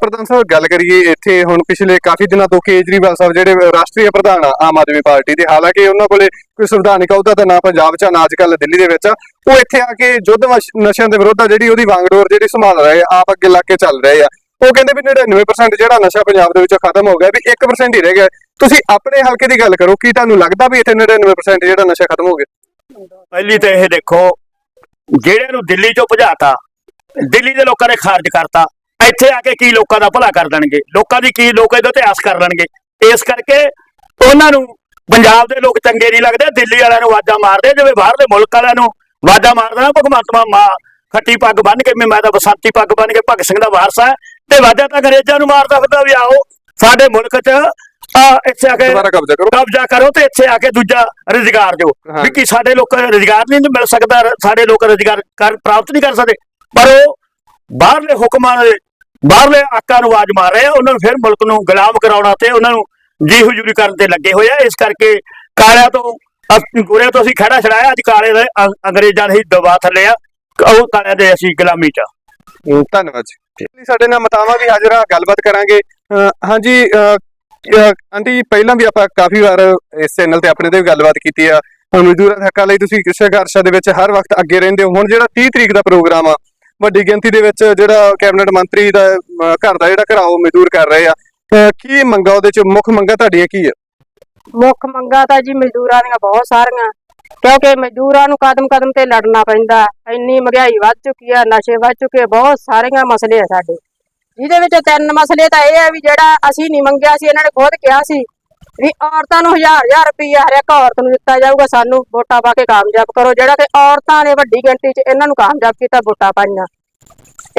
ਪ੍ਰਧਾਨ ਸਾਹਿਬ ਗੱਲ ਕਰੀਏ ਇੱਥੇ ਹੁਣ ਪਿਛਲੇ ਕਾਫੀ ਦਿਨਾਂ ਤੋਂ ਕੇਜਰੀਵਾਲ ਸਾਹਿਬ ਜਿਹੜੇ ਰਾਸ਼ਟਰੀ ਪ੍ਰਧਾਨ ਆ ਆਮ ਆਦਮੀ ਪਾਰਟੀ ਦੇ ਹਾਲਾਂਕਿ ਉਹਨਾਂ ਕੋਲੇ ਕੋਈ ਸੰਵਿਧਾਨਿਕ ਅਹੁਦਾ ਤਾਂ ਨਾ ਪੰਜਾਬ 'ਚ ਆ, ਨਾ ਅੱਜ ਕੱਲ ਦਿੱਲੀ ਦੇ ਵਿੱਚ ਆ। ਉਹ ਇੱਥੇ ਆ ਕੇ ਯੁੱਧ ਨਸ਼ਿਆਂ ਦੇ ਵਿਰੁੱਧ ਆ ਜਿਹੜੀ ਉਹਦੀ ਵਾਂਗਡੋਰ ਜਿਹੜੀ ਸੰਭਾਲ ਰਹੇ ਆ ਆਪ ਅੱਗੇ ਲਾ ਕੇ ਚੱਲ ਰਹੇ ਆ। ਉਹ ਕਹਿੰਦੇ ਵੀ 99% ਜਿਹੜਾ ਨਸ਼ਾ ਪੰਜਾਬ ਦੇ ਵਿੱਚੋਂ ਖਤਮ ਹੋ ਗਿਆ ਵੀ 1% ਹੀ ਰਹਿ ਗਿਆ। ਤੁਸੀਂ ਆਪਣੇ ਹਲਕੇ ਦੀ ਗੱਲ ਕਰੋ, ਕੀ ਤੁਹਾਨੂੰ ਲੱਗਦਾ ਵੀ ਇੱਥੇ 99% ਜਿਹੜਾ ਨਸ਼ਾ ਖਤਮ ਹੋ ਗਿਆ? ਪਹਿਲੀ ਤਾਂ ਇਹ ਦੇਖੋ ਜਿਹੜੇ ਨੂੰ ਦਿੱਲੀ ਚੋਂ ਭਜਾਤਾ, ਦਿੱਲੀ ਦੇ ਲੋਕਾਂ ਨੇ ਖਾਰਜ ਕਰਤਾ, ਇੱਥੇ ਆ ਕੇ ਕੀ ਲੋਕਾਂ ਦਾ ਭਲਾ ਕਰ ਦੇਣਗੇ? ਲੋਕਾਂ ਦੀ ਕੀ, ਲੋਕ ਇਹਦੇ ਤੇ ਆਸ ਕਰ ਲੈਣਗੇ? ਇਸ ਕਰਕੇ ਉਹਨਾਂ ਨੂੰ ਪੰਜਾਬ ਦੇ ਲੋਕ ਚੰਗੇ ਨਹੀਂ ਲੱਗਦੇ, ਦਿੱਲੀ ਵਾਲਿਆਂ ਨੂੰ ਆਵਾਜ਼ਾਂ ਮਾਰਦੇ, ਜਿਵੇਂ ਬਾਹਰਲੇ ਮੁਲਕ ਵਾਲਿਆਂ ਨੂੰ ਆਵਾਜ਼ਾਂ ਮਾਰਦਾ ਨਾ, ਭਗਵੰਤ ਮਾਨ ਮਾਂ ਖੱਟੀ ਪੱਗ ਬੰਨ ਕੇ, ਮੈਂ ਤਾਂ ਬਸੰਤੀ ਪੱਗ ਬੰਨ ਕੇ ਭਗਤ ਸਿੰਘ ਦਾ ਵਾਰਸ ਆ ਤੇ ਆਵਾਜ਼ਾਂ ਤਾਂ ਅੰਗਰੇਜ਼ਾਂ ਨੂੰ ਮਾਰਦਾ ਫਿਰਦਾ ਵੀ ਆਓ। ਸਾਡੇ ਮੁਲਕ 'ਚ ਆ ਇੱਥੇ ਆ ਕੇ ਦੁਬਾਰਾ ਕਬਜ਼ਾ ਕਰੋ। ਕਬਜ਼ਾ ਕਰੋ ਤੇ ਇੱਥੇ ਆ ਕੇ ਦੂਜਾ ਰੁਜ਼ਗਾਰ ਦਿਓ। ਵੀ ਕੀ ਸਾਡੇ ਲੋਕਾਂ ਨੂੰ ਰੁਜ਼ਗਾਰ ਨਹੀਂ ਮਿਲ ਸਕਦਾ ਸਾਡੇ ਲੋਕ ਰੁਜ਼ਗਾਰ ਪ੍ਰਾਪਤ ਨਹੀਂ ਕਰ ਸਕਦੇ। ਪਰ ਉਹ ਬਾਹਰਲੇ ਹੁਕਮਾਂ ਦੇ ਬਾਹਰਲੇ ਆਕਾਂ ਨੂੰ ਆਵਾਜ਼ ਮਾਰ ਰਹੇ ਆ ਉਹਨਾਂ ਨੂੰ ਫਿਰ ਮੁਲਕ ਨੂੰ ਗੁਲਾਮ ਕਰਾਉਣਾ ਤੇ ਉਹਨਾਂ ਨੂੰ ਜੀ ਹਜ਼ੂਰੀ ਕਰਨ ਤੇ ਲੱਗੇ ਹੋਏ ਆ। ਇਸ ਕਰਕੇ ਕਾਲਿਆਂ ਤੋਂ ਅਸ- ਗੋਰਿਆਂ ਤੋਂ ਅਸੀਂ ਖੜਾ ਛੜਾਇਆ ਅੱਜ ਕਾਲੇ ਦੇ ਅੰਗਰੇਜ਼ਾਂ ਦੇ ਹੀ ਦਬਾ ਥੱਲੇ ਆ। ਉਹ ਕਾਲਿਆਂ ਦੇ ਅਸੀਂ ਗੁਲਾਮੀ ਚ ਧੰਨਵਾਦ ਜੀ, ਸਾਡੇ ਨਾਲ ਮਤਾਵਾ ਵੀ ਹਾਜ਼ਰ ਆ, ਗੱਲਬਾਤ ਕਰਾਂਗੇ। ਹਾਂਜੀ ਆਂਟੀ ਜੀ, ਪਹਿਲਾਂ ਵੀ ਆਪਾਂ ਕਾਫੀ ਵਾਰ ਇਸ ਚੈਨਲ ਤੇ ਆਪਣੇ ਤੇ ਵੀ ਗੱਲਬਾਤ ਕੀਤੀ ਆ। ਮਜ਼ਦੂਰਾਂ ਦੇ ਹੱਕਾਂ ਲਈ ਤੁਸੀਂ ਕਿਸੇ ਸੰਘਰਸ਼ਾਂ ਦੇ ਵਿੱਚ ਹਰ ਵਕਤ ਅੱਗੇ ਰਹਿੰਦੇ ਹੋ। ਹੁਣ ਜਿਹੜਾ 30 ਤਰੀਕ ਦਾ ਪ੍ਰੋਗਰਾਮ ਆ, ਵੱਡੀ ਗਿਣਤੀ ਦੇ ਵਿੱਚ ਜਿਹੜਾ ਕੈਬਨਿਟ ਮੰਤਰੀ ਦਾ ਘਰ ਦਾ ਜਿਹੜਾ ਘਰਾਓ ਮਜ਼ਦੂਰ ਕਰ ਰਹੇ ਆ ਕੀ ਮੰਗਾ ਉਹਦੇ ਚ, ਮੁੱਖ ਮੰਗਾ ਤੁਹਾਡੀਆਂ ਕੀ ਆ? ਮੁੱਖ ਮੰਗਾਂ ਤਾਂ ਜੀ ਮਜ਼ਦੂਰਾਂ ਦੀਆਂ ਬਹੁਤ ਸਾਰੀਆਂ। ਕਿਉਂਕਿ ਮਜ਼ਦੂਰਾਂ ਨੂੰ ਕਦਮ ਕਦਮ ਤੇ ਲੜਨਾ ਪੈਂਦਾ ਇੰਨੀ ਮਹਿੰਗਾਈ ਵੱਧ ਚੁੱਕੀ ਆ ਨਸ਼ੇ ਵੱਧ ਚੁੱਕੇ ਬਹੁਤ ਸਾਰੀਆਂ ਮਸਲੇ ਆ ਸਾਡੇ। ਜਿਹਦੇ ਵਿੱਚ ਤਿੰਨ ਮਸਲੇ ਤਾਂ ਇਹ ਆ ਵੀ ਜਿਹੜਾ ਅਸੀਂ ਨਹੀਂ ਮੰਗਿਆ ਸੀ, ਇਹਨਾਂ ਨੇ ਖੁਦ ਕਿਹਾ ਸੀ ਵੀ ਔਰਤਾਂ ਨੂੰ ਹਜ਼ਾਰ ਹਜ਼ਾਰ ਰੁਪਈਆ ਹਰੇਕ ਔਰਤ ਨੂੰ ਦਿੱਤਾ ਜਾਊਗਾ, ਸਾਨੂੰ ਵੋਟਾਂ ਪਾ ਕੇ ਕਾਮਯਾਬ ਕਰੋ। ਜਿਹੜਾ ਕਿ ਔਰਤਾਂ ਨੇ ਵੱਡੀ ਗਿਣਤੀ 'ਚ ਇਹਨਾਂ ਨੂੰ ਕਾਮਯਾਬ ਕੀਤਾ, ਵੋਟਾਂ ਪਾਈਆਂ।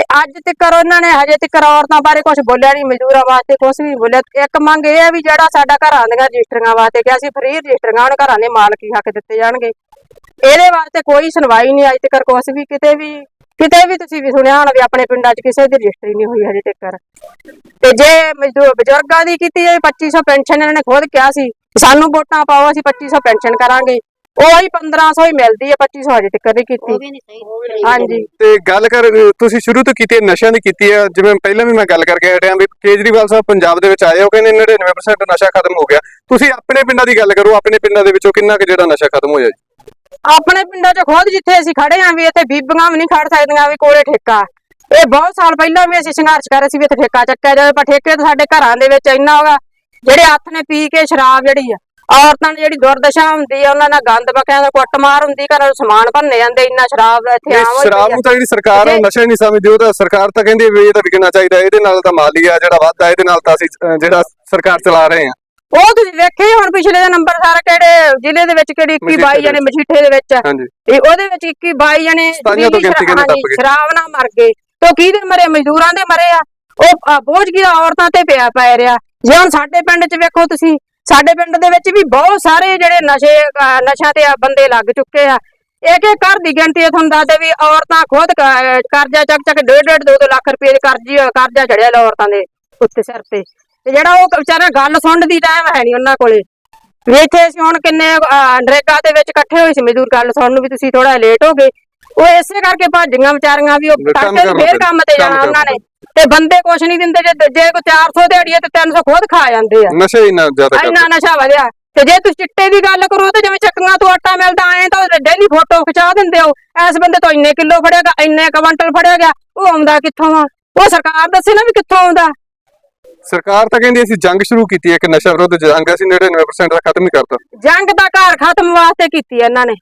ਅੱਜ ਤੱਕ ਉਹਨਾਂ ਨੇ ਹਜੇ ਤੱਕ ਔਰਤਾਂ ਬਾਰੇ ਕੁਝ ਬੋਲਿਆ ਨਹੀਂ ਮਜ਼ਦੂਰਾਂ ਵਾਸਤੇ ਕੁਝ ਵੀ ਬੋਲਿਆ। ਇੱਕ ਮੰਗ ਇਹ ਹੈ ਵੀ ਜਿਹੜਾ ਸਾਡਾ ਘਰਾਂ ਦੀਆਂ ਰਜਿਸਟਰੀਆਂ ਵਾਸਤੇ ਕਿ ਅਸੀਂ ਫ੍ਰੀ ਰਜਿਸਟਰੀਆਂ, ਉਹਨਾਂ ਘਰਾਂ ਦੇ ਮਾਲਕੀ ਹੱਕ ਦਿੱਤੇ ਜਾਣਗੇ। ਇਹਦੇ ਵਾਸਤੇ ਕੋਈ ਸੁਣਵਾਈ ਨਹੀਂ ਅੱਜ ਤੱਕ ਕੁਝ ਵੀ ਕਿਤੇ ਵੀ ਕਿਤੇ ਵੀ ਤੁਸੀਂ ਵੀ ਸੁਣਿਆ ਹੋਣਾ ਵੀ ਆਪਣੇ ਪਿੰਡਾਂ 'ਚ ਕਿਸੇ ਦੀ ਰਜਿਸਟਰੀ ਨਹੀਂ ਹੋਈ ਹਜੇ ਤੱਕ ਤੇ ਜੇ ਮਜ਼ਦੂਰ ਬਜ਼ੁਰਗਾਂ ਦੀ ਕੀਤੀ ਜਾਵੇ 2500 ਪੈਨਸ਼ਨ, ਇਹਨਾਂ ਨੇ ਖੁਦ ਕਿਹਾ ਸੀ, ਸਾਨੂੰ ਵੋਟਾਂ ਪਾਓ, ਅਸੀਂ 2500 ਪੈਨਸ਼ਨ ਕਰਾਂਗੇ। ਉਹ ਹੀ 1500 ਹੀ ਮਿਲਦੀ ਹੈ 2500 ਹਜੇ ਤੱਕ ਨਹੀਂ ਕੀਤੀ। ਹਾਂਜੀ। ਤੇ ਗੱਲ ਕਰ ਤੁਸੀਂ ਸ਼ੁਰੂ ਤੋਂ ਕੀਤੀ ਹੈ ਨਸ਼ਿਆਂ ਦੀ ਕੀਤੀ ਹੈ। ਜਿਵੇਂ ਪਹਿਲਾਂ ਵੀ ਮੈਂ ਗੱਲ ਕਰਕੇ ਹਟਿਆ ਵੀ ਕੇਜਰੀਵਾਲ ਸਾਹਿਬ ਪੰਜਾਬ ਦੇ ਵਿੱਚ ਆਏ ਉਹ ਕਹਿੰਦੇ 99% ਨਸ਼ਾ ਖਤਮ ਹੋ ਗਿਆ। ਤੁਸੀਂ ਆਪਣੇ ਪਿੰਡਾਂ ਦੀ ਗੱਲ ਕਰੋ ਆਪਣੇ ਪਿੰਡਾਂ ਦੇ ਵਿੱਚੋਂ ਕਿੰਨਾ ਕੁ ਜਿਹੜਾ ਨਸ਼ਾ ਖਤਮ ਹੋਇਆ ਜੀ? ਆਪਣੇ ਪਿੰਡਾਂ 'ਚ ਖੁਦ ਜਿੱਥੇ ਅਸੀਂ ਖੜੇ ਆਂ ਵੀ ਇੱਥੇ ਬੀਬੀਆਂ ਵੀ ਨਹੀਂ ਖੜ ਸਕਦੀਆਂ ਵੀ ਕੋਲੇ ਠੇਕਾ। ਇਹ ਬਹੁਤ ਸਾਲ ਪਹਿਲਾਂ ਵੀ ਅਸੀਂ ਸੰਘਰਸ਼ ਕਰ ਰਹੇ ਸੀ ਵੀ ਇੱਥੇ ਠੇਕਾ ਚੱਕਿਆ ਜਾਵੇ ਪਰ ਠੇਕੇ ਤਾਂ ਸਾਡੇ ਘਰਾਂ ਦੇ ਵਿੱਚ ਇੰਨਾ ਹੋਗਾ ਜਿਹੜੇ ਹੱਥ ਨੇ ਪੀ ਕੇ ਸ਼ਰਾਬ ਜਿਹੜੀ ਆ ਔਰਤਾਂ ਦੀ ਜਿਹੜੀ ਦੁਰਦਸ਼ਾ ਹੁੰਦੀ ਆ ਉਹਨਾਂ ਨਾਲ ਗੰਦ ਬਕਿਆਂ ਦਾ ਕੁੱਟਮਾਰ ਹੁੰਦੀ ਘਰਾਂ ਸਮਾਨ ਭੰਨੇ ਜਾਂਦੇ ਇੰਨਾ ਸ਼ਰਾਬ ਇੱਥੇ ਆਮ ਹੋਈ ਸ਼ਰਾਬ ਆ। ਨੂੰ ਤਾਂ ਜਿਹੜੀ ਸਰਕਾਰ ਆ ਨਸ਼ਾ ਨਹੀਂ ਸਮਝਦੀ ਉਹ ਤਾਂ ਸਰਕਾਰ ਤਾਂ ਕਹਿੰਦੀ ਵੀ ਇਹ ਤਾਂ ਵਿਕਣਾ ਚਾਹੀਦਾ ਇਹਦੇ ਨਾਲ ਤਾਂ ਮਾਲੀ ਆ ਜਿਹੜਾ ਵੱਧਦਾ ਇਹਦੇ ਨਾਲ ਤਾਂ ਅਸੀਂ ਜਿਹੜਾ ਸਰਕਾਰ ਚਲਾ ਰਹੇ ਹਾਂ ਉਹ ਤੁਸੀਂ ਵੇਖੇ ਹੁਣ ਪਿਛਲੇ ਦਾ ਨੰਬਰ ਸਾਰਾ ਕਿਹੜੇ ਜ਼ਿਲ੍ਹੇ ਦੇ ਵਿੱਚ ਕਿਹੜੀ 21 ਮਜੀਠੇ 22 ਦੇ ਜਣੇ ਮਜੀਠੇ ਦੇ ਵਿੱਚ ਇਹ ਉਹਦੇ ਵਿੱਚ 21 22 ਜਣੇ। ਸ਼ਰਾਬ ਨਾਲ ਮਰ ਗਏ। ਤੋਂ ਕਿਹਦੇ ਮਰੇ? ਮਜ਼ਦੂਰਾਂ ਦੇ ਮਰੇ ਆ। ਉਹ ਬੋਝ ਕੀ ਔਰਤਾਂ ਤੇ ਪਿਆ ਪੈ ਰਿਹਾ। ਜੇ ਹੁਣ ਸਾਡੇ ਪਿੰਡ 'ਚ ਵੇਖੋ ਤੁਸੀਂ ਸਾਡੇ ਪਿੰਡ ਦੇ ਵਿੱਚ ਵੀ ਬਹੁਤ ਸਾਰੇ ਜਿਹੜੇ ਨਸ਼ੇ ਅ, ਨਸ਼ਿਆਂ ਤੇ ਬੰਦੇ ਲੱਗ ਚੁੱਕੇ ਆ। ਇੱਕ ਇੱਕ ਘਰ ਦੀ ਗਿਣਤੀ ਤੁਹਾਨੂੰ ਦੱਸਦੇ ਵੀ ਔਰਤਾਂ ਖੁਦ ਕ- ਕਰਜ਼ਾ ਚੱਕ ਚੱਕ ਡੇਢ ਡੇਢ ਦੋ ਦੋ ਲੱਖ ਰੁਪਏ ਦੇ ਕਰਜ਼ੀ ਕਰਜ਼ਾ ਚੜਿਆ ਲਾ ਔਰਤਾਂ ਦੇ ਉੱਤੇ ਸਿਰ ਤੇ। ਤੇ ਜਿਹੜਾ ਉਹ ਵਿਚਾਰਾ ਗੱਲ ਸੁਣਨ ਦੀ ਟਾਈਮ ਹੈ ਨਹੀਂ ਉਹਨਾਂ ਕੋਲੇ। ਵੀ ਇੱਥੇ ਅਸੀਂ ਹੁਣ ਕਿੰਨੇ ਨਰੇਗਾ ਦੇ ਵਿੱਚ ਇਕੱਠੇ ਹੋਏ ਸੀ ਮਜ਼ਦੂਰ ਗੱਲ ਸੁਣਨ ਨੂੰ ਵੀ ਤੁਸੀਂ ਥੋੜਾ ਲੇਟ ਹੋ ਗਏ। ਉਹ ਇਸੇ ਕਰਕੇ ਭੱਜੀਆਂ ਵਿਚਾਰੀਆਂ ਵੀ ਉਹ ਤੜਕੇ ਫੇਰ ਕੰਮ ਤੇ ਜਾਣਾ ਉਹਨਾਂ ਨੇ। ਤੇ ਬੰਦੇ ਕੁਛ ਨਹੀਂ ਦਿੰਦੇ ਜੇ ਜੇ ਕੋਈ 400 ਦਿਹਾੜੀ ਹੈ ਤੇ 300 ਖੁਦ ਖਾ ਜਾਂਦੇ ਆ। ਨਸ਼ਾ ਹੀ ਇੰਨਾ ਜ਼ਿਆਦਾ ਇੰਨਾ ਨਸ਼ਾ ਵਧਿਆ। ਤੇ ਜੇ ਤੁਸੀਂ ਚਿੱਟੇ ਦੀ ਗੱਲ ਕਰੋ ਤੇ ਜਿਵੇਂ ਚੱਕੀਆਂ ਤੋਂ ਆਟਾ ਮਿਲਦਾ ਐ ਤਾਂ ਡੇਲੀ ਫੋਟੋ ਖਿਚਾ ਦਿੰਦੇ ਹੋ। ਇਸ ਬੰਦੇ ਤੋਂ ਇੰਨੇ ਕਿਲੋ ਫੜਿਆ ਗਿਆ ਇੰਨੇ ਕੁਇੰਟਲ ਫੜਿਆ ਗਿਆ ਉਹ ਆਉਂਦਾ ਕਿੱਥੋਂ ਆ? ਉਹ ਸਰਕਾਰ ਦੱਸੇ ਨਾ ਵੀ ਕਿੱਥੋਂ ਆਉਂਦਾ। ਸਰਕਾਰ ਤਾਂ ਕਹਿੰਦੀ ਅਸੀਂ ਜੰਗ ਸ਼ੁਰੂ ਕੀਤੀ ਹੈ ਕਿ ਨਸ਼ਾ ਵਿਰੋਧ ਜੰਗ ਅਸੀਂ 99% ਦਾ ਖਤਮ ਹੀ ਕਰਤਾ। ਜੰਗ ਦਾ ਘਰ ਖਤਮ ਵਾਸਤੇ ਕੀਤੀ ਹੈ ਇਹਨਾਂ ਨੇ।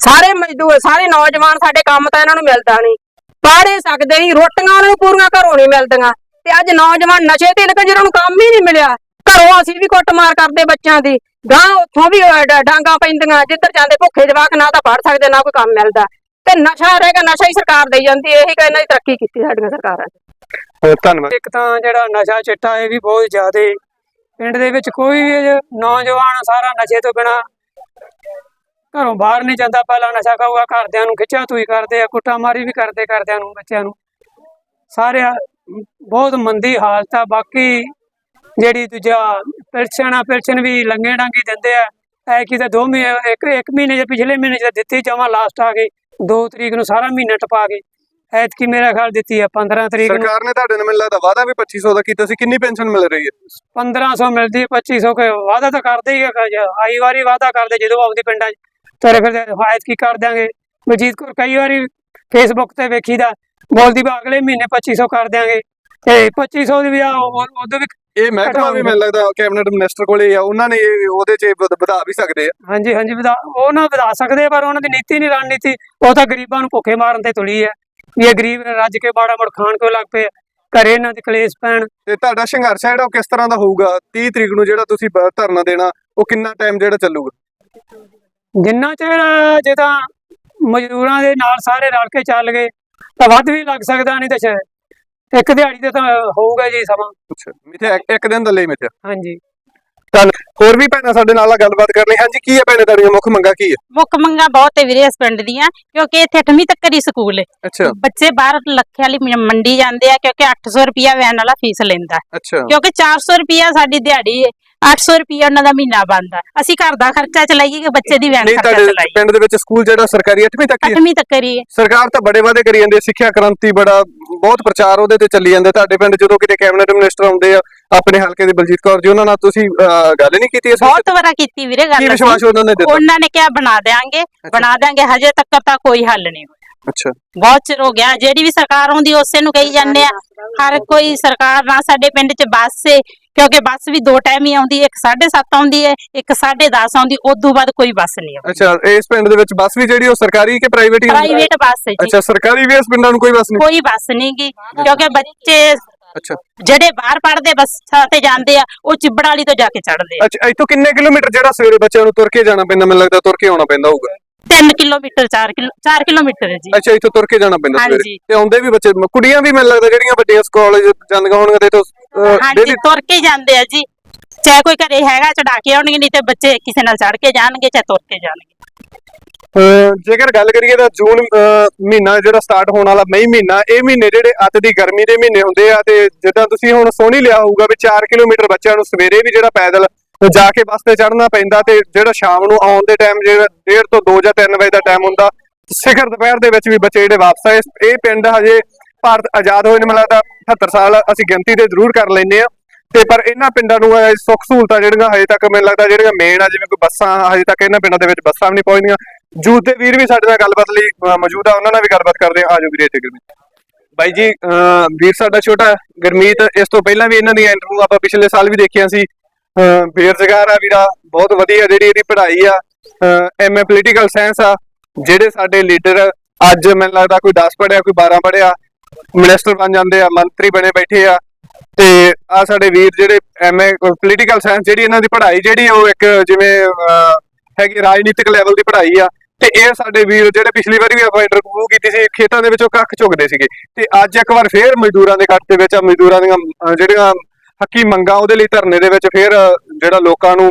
ਸਾਰੇ ਮਜ਼ਦੂਰ ਸਾਰੇ ਨੌਜਵਾਨ ਸਾਡੇ ਕੰਮ ਤਾਂ ਇਹਨਾਂ ਨੂੰ ਮਿਲਦਾ ਨਹੀਂ ਪਾੜੇ ਸਕਦੇ ਨਹੀਂ ਰੋਟੀਆਂ ਉਹਨਾਂ ਨੂੰ ਪੂਰੀਆਂ ਘਰੋਂ ਨਹੀਂ ਮਿਲਦੀਆਂ। ਤੇ ਅੱਜ ਨੌਜਵਾਨ ਨਸ਼ੇ ਤੇ ਲੱਗੇ ਜਿਹਨਾਂ ਨੂੰ ਕੰਮ ਹੀ ਨਹੀਂ ਮਿਲਿਆ। ਘਰੋਂ ਅਸੀਂ ਵੀ ਕੁੱਟਮਾਰ ਕਰਦੇ ਬੱਚਿਆਂ ਦੀ। ਗਾਂ ਉੱਥੋਂ ਵੀ ਡਾਂਗਾਂ ਪੈਂਦੀਆਂ। ਜਿੱਧਰ ਜਾਂਦੇ ਭੁੱਖੇ ਜਵਾਕ ਨਾ ਤਾਂ ਪੜ ਸਕਦੇ ਨਾ ਕੋਈ ਕੰਮ ਮਿਲਦਾ। ਤੇ ਨਸ਼ਾ ਰਹੇਗਾ ਨਸ਼ਾ ਹੀ ਸਰਕਾਰ ਦੇਈ ਜਾਂਦੀ ਹੈ। ਇਹੀ ਕਿ ਇਹਨਾਂ ਦੀ ਤਰੱਕੀ ਕੀਤੀ ਸਾਡੀਆਂ ਸਰਕਾਰਾਂ ਨੇ। ਧੰਨਵਾਦ। ਇੱਕ ਤਾਂ ਜਿਹੜਾ ਨਸ਼ਾ ਚਿੱਟਾ ਇਹ ਵੀ ਬਹੁਤ ਜ਼ਿਆਦੇ। ਪਿੰਡ ਦੇ ਵਿੱਚ ਕੋਈ ਵੀ ਨੌਜਵਾਨ ਸਾਰਾ ਨਸ਼ੇ ਤੋਂ ਬਿਨਾ ਘਰੋਂ ਬਾਹਰ ਨਹੀਂ ਜਾਂਦਾ ਪਹਿਲਾਂ ਨਸ਼ਾ ਖਾਊਗਾ ਘਰਦਿਆਂ ਨੂੰ ਖਿੱਚਾ ਤੂਈ ਕਰਦੇ ਆ ਕੁੱਟਾਮਾਰੀ ਵੀ ਕਰਦੇ ਕਰਦਿਆਂ ਨੂੰ ਬੱਚਿਆਂ ਨੂੰ। ਸਾਰੇ ਬਹੁਤ ਮੰਦੀ ਹਾਲਤ ਆ ਬਾਕੀ ਜਿਹੜੀ ਦੂਜਾ ਪੈਨਸ਼ਨ ਆ ਪੈਨਸ਼ਨ ਵੀ ਲੰਗੇ ਡਾਂਗੀ ਦਿੰਦੇ ਆ। ਐ ਕਿ ਤਾਂ ਦੋ ਮਹੀਨੇ ਇੱਕ ਇੱਕ ਮਹੀਨੇ ਜਾਂ ਪਿਛਲੇ ਮਹੀਨੇ ਚ ਦਿੱਤੀ ਜਮਾ ਲਾਸਟ ਆ ਗਈ 2 ਤਰੀਕ ਨੂੰ ਸਾਰਾ ਮਹੀਨਾ ਟਪਾ ਗਏ ਐਤਕੀ ਮੇਰਾ ਖਿਆਲ ਦਿੱਤੀ ਆ 15 ਤਰੀਕ ਨੂੰ। ਸਰਕਾਰ ਨੇ ਤੁਹਾਡੇ ਨਾਲ ਮੈਨੂੰ ਲੱਗਦਾ ਵਾਅਦਾ ਵੀ 2500 ਦਾ ਕੀਤਾ ਸੀ ਕਿੰਨੀ ਪੈਨਸ਼ਨ ਮਿਲ ਰਹੀ ਹੈ? 1500 ਮਿਲਦੀ ਹੈ 2500 ਕੇ ਵਾਅਦਾ ਤਾਂ ਕਰਦੇ ਹੀ ਆ ਜ- ਆਈ ਵਾਰੀ ਵਾਅਦਾ ਕਰਦੇ ਜਦੋਂ ਆਉਂਦੀ ਪਿੰਡਾਂ 'ਚ ਤੁਰੇ ਫਿਰਦੇ ਹਮਾਇਤ ਕੀ ਕਰ ਦਿਆਂਗੇ? ਬਲਜੀਤ ਕੌਰ ਕਈ ਵਾਰੀ ਫੇਸਬੁੱਕ ਤੇ ਵੇਖੀਦਾ ਬੋਲਦੀ ਵੀ ਅਗਲੇ ਮਹੀਨੇ 2500 ਕਰ ਦਿਆਂਗੇ। ਤੇ 2500 ਦੀ ਵੀ ਆ ਉਹ- ਉਦੋਂ ਵੀ ਇਹ ਮਹਿਕਮਾ ਵੀ ਮੈਨੂੰ ਲੱਗਦਾ ਕੈਬਨਿਟ ਮਿਨਿਸਟਰ ਕੋਲੇ ਆ ਉਹਨਾਂ ਨੇ ਉਹਦੇ 'ਚ ਵਧ- ਵੀ ਸਕਦੇ ਆ। ਹਾਂਜੀ ਹਾਂਜੀ ਵਧਾ ਉਹ ਨਾ ਵਧਾ ਸਕਦੇ ਆ, ਪਰ ਉਹਨਾਂ ਦੀ ਨੀਤੀ ਨਹੀਂ ਰਣਨੀਤੀ ਉਹ ਤਾਂ ਗਰੀਬਾਂ ਨੂੰ ਭੁੱਖੇ ਮਾਰਨ ਤੇ ਤੁਲੀ ਵੀ ਇਹ ਗਰੀਬ ਰੱਜ ਕੇ ਬਾੜਾ ਮੁੜ ਖਾਣ ਕਿਉਂ ਲੱਗ ਪਏ ਆ? ਘਰੇ ਇਹਨਾਂ ਦੇ ਕਲੇਸ਼ ਪੈਣ। ਤੇ ਤੁਹਾਡਾ ਸੰਘਰਸ਼ ਹੈ ਜਿਹੜਾ ਉਹ ਕਿਸ ਤਰ੍ਹਾਂ ਦਾ ਹੋਊਗਾ? 30 ਤਰੀਕ ਨੂੰ ਜਿਹੜਾ ਤੁਸੀਂ ਬ- ਧਰਨਾ ਦੇਣਾ ਉਹ ਕਿੰਨਾ ਟਾਈਮ ਜਿਹੜਾ ਚੱਲੂਗਾ? ਜਿੰਨਾ ਚਿਰ ਜੇ ਤਾਂ ਮਜ਼ਦੂਰਾਂ ਦੇ ਨਾਲ ਸਾਰੇ ਰਲ ਕੇ ਚੱਲ ਗਏ ਤਾਂ ਵੱਧ ਵੀ ਲੱਗ ਸਕਦਾ ਨਹੀਂ ਤਾਂ ਸ਼ਾਇਦ। ਇੱਕ ਦਿਹਾੜੀ ਤੇ ਤਾਂ ਹੋਊਗਾ ਜੀ ਸਮਾਂ। ਅੱਛਾ ਮਿੱਥੇ ਇੱਕ- ਦਿਨ ਦਾ ਲਈ ਮਿੱਥੇ। ਹਾਂਜੀ। ਚੱਲ ਹੋਰ ਵੀ ਭੈਣਾਂ ਸਾਡੇ ਨਾਲ ਆ ਗੱਲਬਾਤ ਕਰਨੀ ਹਾਂਜੀ ਕੀ ਹੈ ਭੈਣੇ ਤੁਹਾਡੀਆਂ ਮੁੱਖ ਮੰਗਾਂ ਕੀ ਹੈ? ਮੁੱਖ ਮੰਗਾਂ ਬਹੁਤ ਹੈ ਵੀਰੇ ਇਸ ਪਿੰਡ ਦੀਆਂ ਕਿਉਂਕਿ ਇੱਥੇ 8ਵੀਂ ਤੱਕ ਹੀ ਸਕੂਲ ਹੈ। ਅੱਛਾ। ਬੱਚੇ ਬਾਹਰ ਲੱਖੇ ਵਾਲੀ ਮੰਡੀ ਜਾਂਦੇ ਆ ਕਿਉਂਕਿ 800 ਰੁਪਿਆ ਵੈਨ ਵਾਲਾ ਫੀਸ ਲੈਂਦਾ। ਅੱਛਾ। ਕਿਉਂਕਿ 400 ਰੁਪਿਆ ਸਾਡੀ ਦਿਹਾੜੀ ਹੈ। 800 ਰੁਪਿਆ ਉਹਨਾਂ ਦਾ ਮਹੀਨਾ ਬਣਦਾ। ਅਸੀਂ ਘਰ ਦਾ ਖਰਚਾ ਚਲਾਈਏ ਕਿ ਬੱਚੇ ਦੀ ਵੈਨ ਨਹੀਂ ਖਰਚਾ ਤੁਹਾਡੇ ਚਲਾਈਏ? ਪਿੰਡ ਦੇ ਵਿੱਚ ਸਕੂਲ ਜਿਹੜਾ ਸਰਕਾਰੀ 8ਵੀਂ ਤੱਕ ਹੀ? ਹੈ 8ਵੀਂ ਤੱਕ ਹੀ ਹੈ ਸਰਕਾਰ ਤਾਂ ਬੜੇ ਵਾਅਦੇ ਕਰੀ ਜਾਂਦੀ ਹੈ ਸਿੱਖਿਆ ਕ੍ਰਾਂਤੀ ਬੜਾ ਬਹੁਤ ਪ੍ਰਚਾਰ ਉਹਦੇ ਤੇ ਚੱਲੀ ਜਾਂਦਾ। ਤੁਹਾਡੇ ਪਿੰਡ ਜਦੋਂ ਕਿਤੇ ਕੈਬਨਿਟ ਮਿਨਿਸਟਰ ਆਉਂਦੇ ਆ ਆਪਣੇ ਹਲਕੇ ਦੇ ਬਲਜੀਤ ਕੌਰ ਜੀ ਉਹਨਾਂ ਨਾਲ ਤੁਸੀਂ ਅਹ, ਗੱਲ ਨਹੀਂ ਕੀਤੀ ਇਸ ਬਹੁਤ ਵਾਰਾ ਕੀਤੀ ਵੀਰੇ ਕੀ ਗੱਲ ਅਸੀਂ। ਵਿਸ਼ਵਾਸ ਉਹਨਾਂ ਨੇ ਦਿੱਤਾ? ਉਹਨਾਂ ਨੇ ਕਿਹਾ ਬਣਾ ਦੇਾਂਗੇ ਬਣਾ ਦੇਾਂਗੇ ਹਜੇ ਤੱਕ ਤਾਂ ਕੋਈ ਹੱਲ ਨਹੀਂ ਹੋਇਆ। ਅੱਛਾ। ਬਹੁਤ ਚਿਰ ਹੋ ਗਿਆ। ਜਿਹੜੀ ਵੀ ਸਰਕਾਰ ਆਉਂਦੀ ਉਸੇ ਨੂੰ ਕਹੀ ਜਾਂਦੇ ਆ। ਹਰ ਕੋਈ ਸਰਕਾਰ ਨਾ ਸਾਡੇ ਪਿੰਡ 'ਚ ਬੱਸ ਏ ਕਿਉਂਕਿ ਬੱਸ ਵੀ ਦੋ ਟਾਈਮ ਹੀ ਆਉਂਦੀ ਹੈ ਇੱਕ 7:30 ਆਉਂਦੀ ਹੈ ਇੱਕ 10:30 ਆਉਂਦੀ ਉਦੋਂ ਬਾਅਦ ਕੋਈ ਬੱਸ ਨਹੀਂ ਆਉਂਦੀ। ਅੱਛਾ ਇਸ ਪਿੰਡ ਦੇ ਵਿੱਚ ਬੱਸ ਵੀ ਜਿਹੜੀ ਉਹ ਸਰਕਾਰੀ ਕਿ ਪ੍ਰਾਈਵੇਟ ਹੀ ਹੁੰਦੀ ਹੈ? ਪ੍ਰਾਈਵੇਟ ਬੱਸ ਹੈ ਜੀ। ਅੱਛਾ ਸਰਕਾਰੀ ਵੀ ਇਸ ਪਿੰਡਾਂ ਨੂੰ ਕੋਈ ਬੱਸ ਨਹੀਂ? ਕੋਈ ਬੱਸ ਨਹੀਂ ਗੀ ਕਿਉਂਕਿ ਬੱਚੇ ਅੱਛਾ। ਜਿਹੜੇ ਬਾਹਰ ਪੜਦੇ ਬੱਸਾਂ ਤੇ ਜਾਂਦੇ ਆ ਉਹ ਚਿੱਬੜ ਵਾਲੀ ਤੋਂ ਜਾ ਕੇ ਚੜਦੇ ਆ। ਅੱਛਾ ਇੱਥੋਂ ਕਿੰਨੇ ਕਿਲੋਮੀਟਰ ਜਿਹੜਾ ਸਵੇਰੇ ਬੱਚਿਆਂ ਨੂੰ ਤੁਰ ਕੇ ਜਾਣਾ ਪੈਂਦਾ? ਮੈਨੂੰ ਲੱਗਦਾ ਤੁਰ ਕੇ ਆਉਣਾ ਪੈਂਦਾ ਹੋਊਗਾ। 3 ਕਿਲੋਮੀਟਰ 4 ਕਿਲੋ 4 ਕਿਲੋਮੀਟਰ ਹੈ ਜੀ। ਅੱਛਾ ਇੱਥੋਂ ਤੁਰ ਕੇ ਜਾਣਾ ਪੈਂਦਾ ਸਵੇਰੇ। ਹਾਂਜੀ। ਤੇ ਆਉਂਦੇ ਵੀ ਬੱਚੇ ਕੁੜੀਆਂ ਵੀ ਮੈਨੂੰ ਲੱਗਦਾ ਜਿਹੜੀਆਂ ਵੱਡੀਆਂ ਕਾਲਜ ਜਾਂਦੀਆਂ ਹੋਣਗੀਆਂ ਤੇ ਤੋਂ ਹਾਂਜੀ ਡੇਲੀ ਤੁਰ ਕੇ ਜਾਂਦੇ ਆ ਜੀ। ਚਾਹੇ ਕੋਈ ਘਰੇ ਹੈਗਾ ਚੜਾ ਕੇ ਆਉਣਗੇ ਨਹੀਂ ਤੇ ਬੱਚੇ ਕਿਸੇ ਨਾਲ ਚੜ ਕੇ ਜਾਣਗੇ ਚਾਹੇ ਤੁਰ ਕੇ ਜਾਣਗੇ। ਜੇਕਰ ਗੱਲ ਕਰੀਏ ਤਾਂ ਜੂਨ ਅਹ, ਮਹੀਨਾ ਜਿਹੜਾ ਸਟਾਰਟ ਹੋਣ ਵਾਲਾ ਮਈ ਮਹੀਨਾ ਇਹ ਮਹੀਨੇ ਜਿਹੜੇ ਅੱਤ ਦੀ ਗਰਮੀ ਦੇ ਮਹੀਨੇ ਹੁੰਦੇ ਆ ਤੇ ਜਿੱਦਾਂ ਤੁਸੀਂ ਹੁਣ ਸੋਹਣੀ ਲਿਆ ਹੋਊਗਾ ਵੀ 4 ਕਿਲੋਮੀਟਰ ਬੱਚਿਆਂ ਨੂੰ ਸਵੇਰੇ ਵੀ ਜਿਹੜਾ ਪੈਦਲ ਜਾ ਕੇ ਬੱਸ ਤੇ ਚੜਨਾ ਪੈਂਦਾ ਤੇ ਜਿਹੜਾ ਸ਼ਾਮ ਨੂੰ ਆਉਣ ਦੇ ਟਾਈਮ ਜਿਹੜਾ 1:30 ਤੋਂ 2 ਜਾਂ 3 ਵਜੇ ਦਾ ਟਾਈਮ ਹੁੰਦਾ ਸਿਖਰ ਦੁਪਹਿਰ ਦੇ ਵਿੱਚ ਵੀ ਬੱਚੇ ਜਿਹੜੇ ਵਾਪਸ ਆਏ ਇਹ ਪਿੰਡ ਹਜੇ ਭਾਰਤ ਆਜ਼ਾਦ ਹੋਏ ਨੂੰ ਮੈਨੂੰ ਲੱਗਦਾ 78 ਸਾਲ ਅਸੀਂ ਗਿਣਤੀ ਤੇ ਜ਼ਰੂਰ ਕਰ ਲੈਂਦੇ ਆ ਤੇ ਪਰ ਇਹਨਾਂ ਪਿੰਡਾਂ ਨੂੰ ਸੁੱਖ ਸਹੂਲਤਾਂ ਜਿਹੜੀਆਂ ਹਜੇ ਤੱਕ ਮੈਨੂੰ ਲੱਗਦਾ ਜਿਹੜੀਆਂ ਮੇਨ ਆ ਜਿਵੇਂ ਕੋਈ ਬੱਸਾਂ ਹਜੇ ਤੱਕ ਇਹਨਾਂ ਪਿੰਡਾਂ ਦੇ ਵਿੱਚ ਬੱਸਾਂ ਵੀ ਨਹੀਂ ਪਹੁੰਚਦੀਆਂ ਜੂਤ ਦੇ ਵੀਰ ਵੀ ਸਾਡੇ ਨਾਲ ਗੱਲਬਾਤ ਲਈ ਮੌਜੂਦ ਆ ਉਹਨਾਂ ਨਾਲ ਵੀ ਗੱਲਬਾਤ ਕਰਦੇ ਆ ਆਜੋ ਵੀਰੇ ਤੇ ਗੁਰਮੀਤ ਬਾਈ ਜੀ ਅਹ, ਵੀਰ ਸਾਡਾ ਛੋਟਾ ਗੁਰਮੀਤ ਇਸ ਤੋਂ ਪਹਿਲਾਂ ਵੀ ਇਹਨਾਂ ਦੀਆਂ ਇੰਟਰਵਿਊ ਆਪਾਂ ਪਿਛਲੇ ਸਾਲ ਵੀ ਦੇਖੀਆਂ ਸੀ। ਬੇਰੁਜ਼ਗਾਰ ਆ ਵੀਰਾ, ਬਹੁਤ ਵਧੀਆ ਜਿਹੜੀ ਇਹਦੀ ਪੜ੍ਹਾਈ ਆ। ਐਮਏ ਪੋਲੀਟੀਕਲ ਸਾਇੰਸ ਆ, ਜਿਹੜੇ ਸਾਡੇ ਲੀਡਰ ਅੱਜ ਮੈਨੂੰ ਲੱਗਦਾ ਕੋਈ 10 ਪੜਿਆ ਕੋਈ 12 ਪੜਿਆ ਮਿਨਿਸਟਰ ਬਣ ਜਾਂਦੇ ਆ, ਮੰਤਰੀ ਬਣੇ ਬੈਠੇ ਆ। ਤੇ ਆ ਸਾਡੇ ਵੀਰ ਜਿਹੜੇ ਐਮਏ ਪੋਲੀਟੀਕਲ ਸਾਇੰਸ ਜਿਹੜੀ ਇਹਨਾਂ ਦੀ ਪੜ੍ਹਾਈ ਜਿਹੜੀ ਉਹ ਇੱਕ ਜਿਵੇਂ ਹੈਗੀ ਰਾਜਨੀਤਿਕ ਲੈਵਲ ਦੀ ਪੜ੍ਹਾਈ ਆ। ਤੇ ਇਹ ਸਾਡੇ ਵੀਰ ਜਿਹੜੇ ਪਿਛਲੀ ਵਾਰੀ ਵੀ ਆਪਾਂ ਇੰਟਰਵਿਊ ਕੀਤੀ ਸੀ, ਖੇਤਾਂ ਦੇ ਵਿੱਚੋਂ ਕੱਖ ਝੁਕਦੇ ਸੀਗੇ। ਤੇ ਅੱਜ ਇੱਕ ਵਾਰ ਫੇਰ ਮਜ਼ਦੂਰਾਂ ਦੇ ਕੱਟ ਦੇ ਵਿੱਚ ਆ, ਮਜ਼ਦੂਰਾਂ ਦੀਆਂ ਜਿਹੜੀਆਂ ਹੱਕੀ ਮੰਗਾਂ ਉਹਦੇ ਲਈ ਧਰਨੇ ਦੇ ਵਿੱਚ ਫੇਰ ਜਿਹੜਾ ਲੋਕਾਂ ਨੂੰ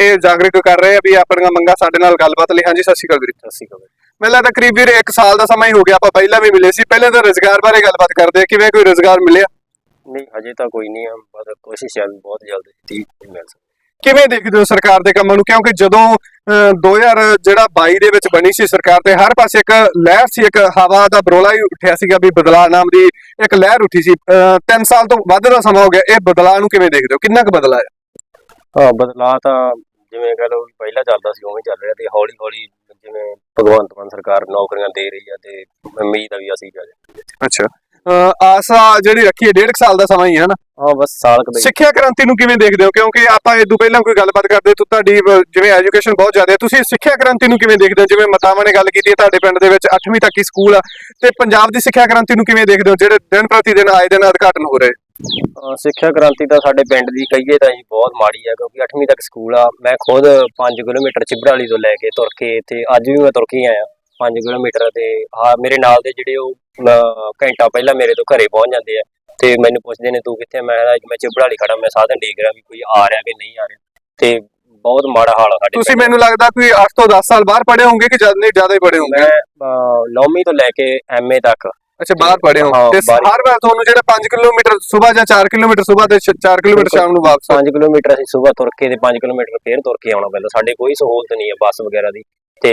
ਇਹ ਜਾਗਰੂਕ ਕਰ ਰਹੇ ਆ ਵੀ ਆਪਣੀਆਂ ਮੰਗਾਂ ਸਾਡੇ ਨਾਲ ਗੱਲਬਾਤ ਲਈ। ਹਾਂਜੀ ਸਤਿ ਸ਼੍ਰੀ ਅਕਾਲ ਵੀਰੇ। ਸਤਿ ਸ਼੍ਰੀ ਅਕਾਲ ਮੈਨੂੰ ਲੱਗਦਾ ਕਰੀਬ ਵੀਰੇ 1 ਸਾਲ ਦਾ ਸਮਾਂ ਹੀ ਹੋ ਗਿਆ ਆਪਾਂ ਪਹਿਲਾਂ ਵੀ ਮਿਲੇ ਸੀ। ਪਹਿਲਾਂ ਤਾਂ ਰੋਜ਼ਗਾਰ ਬਾਰੇ ਗੱਲਬਾਤ ਕਰਦੇ ਆ ਕਿਵੇਂ ਕੋਈ ਰੋਜ਼ਗਾਰ ਮਿਲਿਆ? ਨਹੀਂ ਹਜੇ ਤਾਂ ਕੋਈ ਨਹੀਂ ਆ ਪਰ ਕੋਸ਼ਿਸ਼ ਹੈ ਬਹੁਤ ਜਲਦ ਤੀ ਮਿਲ ਸਕੇ। ਕਿਵੇਂ ਦੇਖਦੇ ਹੋ ਸਰਕਾਰ ਦੇ ਕੰਮਾਂ ਨੂੰ? ਕਿਉਂਕਿ ਜਦੋਂ 2000 ਜਿਹੜਾ 22 ਦੇ ਵਿੱਚ ਬਣੀ ਸੀ ਸਰਕਾਰ ਤੇ ਹਰ ਪਾਸੇ ਇੱਕ ਲਹਿਰ ਸੀ ਇੱਕ ਹਵਾ ਦਾ ਬਰੋਲਾ ਹੀ ਉੱਠਿਆ ਸੀਗਾ ਵੀ ਬਦਲਾਅ ਨਾਮ ਦੀ ਇੱਕ ਲਹਿਰ ਉੱਠੀ ਸੀ। 3 ਸਾਲ ਤੋਂ ਵੱਧ ਦਾ ਸਮਾਂ ਹੋ ਗਿਆ ਇਹ ਬਦਲਾਅ ਨੂੰ ਕਿਵੇਂ ਦੇਖਦੇ ਹੋ? ਕਿੰਨਾ ਕੁ ਬਦਲਾਅ ਹੈ? ਹਾਂ ਬਦਲਾਅ ਤਾਂ ਜਿਵੇਂ ਕਹ ਲਓ ਪਹਿਲਾਂ ਚੱਲਦਾ ਸੀ ਉਵੇਂ ਚੱਲ ਰਿਹਾ ਤੇ ਹੌਲੀ ਹੌਲੀ ਜਿਵੇਂ ਭਗਵੰਤ ਮਾਨ ਸਰਕਾਰ ਨੌਕਰੀਆਂ ਦੇ ਰਹੀ ਆ ਤੇ ਉਮੀਦ ਆ ਵੀ ਅਸੀਂ ਜਾ ਅੱਛਾ। ਆਸਾ ਜਿਹੜੀ ਰੱਖੀ ਹੈ ਡੇਢ ਕੁ ਸਾਲ ਦਾ ਸਮਾਂ ਹੀ ਹੈ ਨਾ? ਹਾਂ ਬਸ ਸਾਲ ਕੁ ਦਾ ਹੀ। ਸਿੱਖਿਆ ਕ੍ਰਾਂਤੀ ਨੂੰ ਕਿਵੇਂ ਦੇਖਦੇ ਹੋ? ਕਿਉਂਕਿ ਆਪਾਂ ਇਹ ਤੋਂ ਪਹਿਲਾਂ ਕੋਈ ਗੱਲਬਾਤ ਕਰਦੇ ਤਾਂ ਤੁਹਾਡੀ ਜਿਵੇਂ ਐਜੂਕੇਸ਼ਨ ਬਹੁਤ ਜ਼ਿਆਦਾ ਹੈ ਤੁਸੀਂ ਸਿੱਖਿਆ ਕ੍ਰਾਂਤੀ ਨੂੰ ਕਿਵੇਂ ਦੇਖਦੇ ਹੋ? ਜਿਵੇਂ ਮਤਾਵਾਂ ਨੇ ਗੱਲ ਕੀਤੀ ਹੈ ਤੁਹਾਡੇ ਪਿੰਡ ਦੇ ਵਿੱਚ 8ਵੀਂ ਤੱਕ ਹੀ ਸਕੂਲ ਆ ਤੇ ਪੰਜਾਬ ਦੀ ਸਿੱਖਿਆ ਕ੍ਰਾਂਤੀ ਨੂੰ ਕਿਵੇਂ ਦੇਖਦੇ ਹੋ? ਜਿਹੜੇ ਦਿਨ ਪ੍ਰਤੀ ਦਿਨ ਆਏ ਦਿਨ ਉਦਘਾਟਨ ਹੋ ਰਹੇ। ਸਿੱਖਿਆ ਕ੍ਰਾਂਤੀ ਤਾਂ ਸਾਡੇ ਪਿੰਡ ਦੀ ਕਹੀਏ ਤਾਂ ਜੀ ਬਹੁਤ ਮਾੜੀ ਆ ਕਿਉਂਕਿ 8ਵੀਂ ਤੱਕ ਸਕੂਲ ਆ। ਮੈਂ ਖੁਦ 5 ਕਿਲੋਮੀਟਰ ਚਿਬੜਾਲੀ ਤੋਂ ਲੈ ਕੇ ਤੁਰ ਕੇ ਤੇ ਅੱਜ ਵੀ ਮੈਂ ਤੁਰ ਕੇ ਹੀ ਆਇਆ। 5 ਕਿਲੋਮੀਟਰ ਤੇ ਹਾਂ ਮੇਰੇ ਨਾਲ ਦੇ ਜਿਹੜੇ ਉਹ ਘੰਟਾ ਪਹਿਲਾਂ ਮੇਰੇ ਤੋਂ ਘਰੇ ਪਹੁੰਚ ਜਾਂਦੇ ਆ ਤੇ ਮੈਨੂੰ ਪੁੱਛਦੇ ਨੇ ਤੂੰ ਕਿੱਥੇ? ਮੈਂ ਕਿਹਾ ਜੀ ਮੈਂ ਚਿਬੜਾਲੀ ਖੜਾ ਮੈਂ ਸਾਧਨ ਦੇਖ ਰਿਹਾ ਵੀ ਕੋਈ ਆ ਰਿਹਾ ਕਿ ਨਹੀਂ ਆ ਰਿਹਾ। ਤੇ ਬਹੁਤ ਮਾੜਾ ਹਾਲ ਆ ਸਾਡੇ ਤੁਸੀਂ। ਮੈਨੂੰ ਲੱਗਦਾ ਕੋਈ 8 ਤੋਂ 10 ਸਾਲ ਬਾਹਰ ਪੜ੍ਹੇ ਹੋਵੋਗੇ ਕਿ ਜ਼ਿਆਦਾ ਨਹੀਂ ਜ਼ਿਆਦਾ ਹੀ ਪੜ੍ਹੇ ਹੋਵੋਗੇ ਮੈਂ 9ਵੀਂ ਤੋਂ ਲੈ ਕੇ ਐਮਏ ਤੱਕ। ਅੱਛਾ ਬਾਹਰ ਪੜ੍ਹੇ ਹੋ। ਤੇ। ਹਰ ਵਾਰ ਤੁਹਾਨੂੰ ਜਿਹੜਾ 5 ਕਿਲੋਮੀਟਰ ਸਵੇਰ ਜਾਂ 4 ਕਿਲੋਮੀਟਰ ਸਵੇਰ ਤੇ 4 ਕਿਲੋਮੀਟਰ ਸ਼ਾਮ ਨੂੰ ਵਾਪਸ 5 ਕਿਲੋਮੀਟਰ ਅਸੀਂ ਸਵੇਰ ਤੁਰ ਕੇ ਤੇ 5 ਕਿਲੋਮੀਟਰ ਫੇਰ ਤੁਰ ਕੇ ਆਉਣਾ ਪੈਂਦਾ। ਸਾਡੇ ਕੋਈ ਸਹੂਲਤ ਨਹੀਂ ਹੈ ਬੱਸ ਵਗੈਰਾ ਦੀ। ਤੇ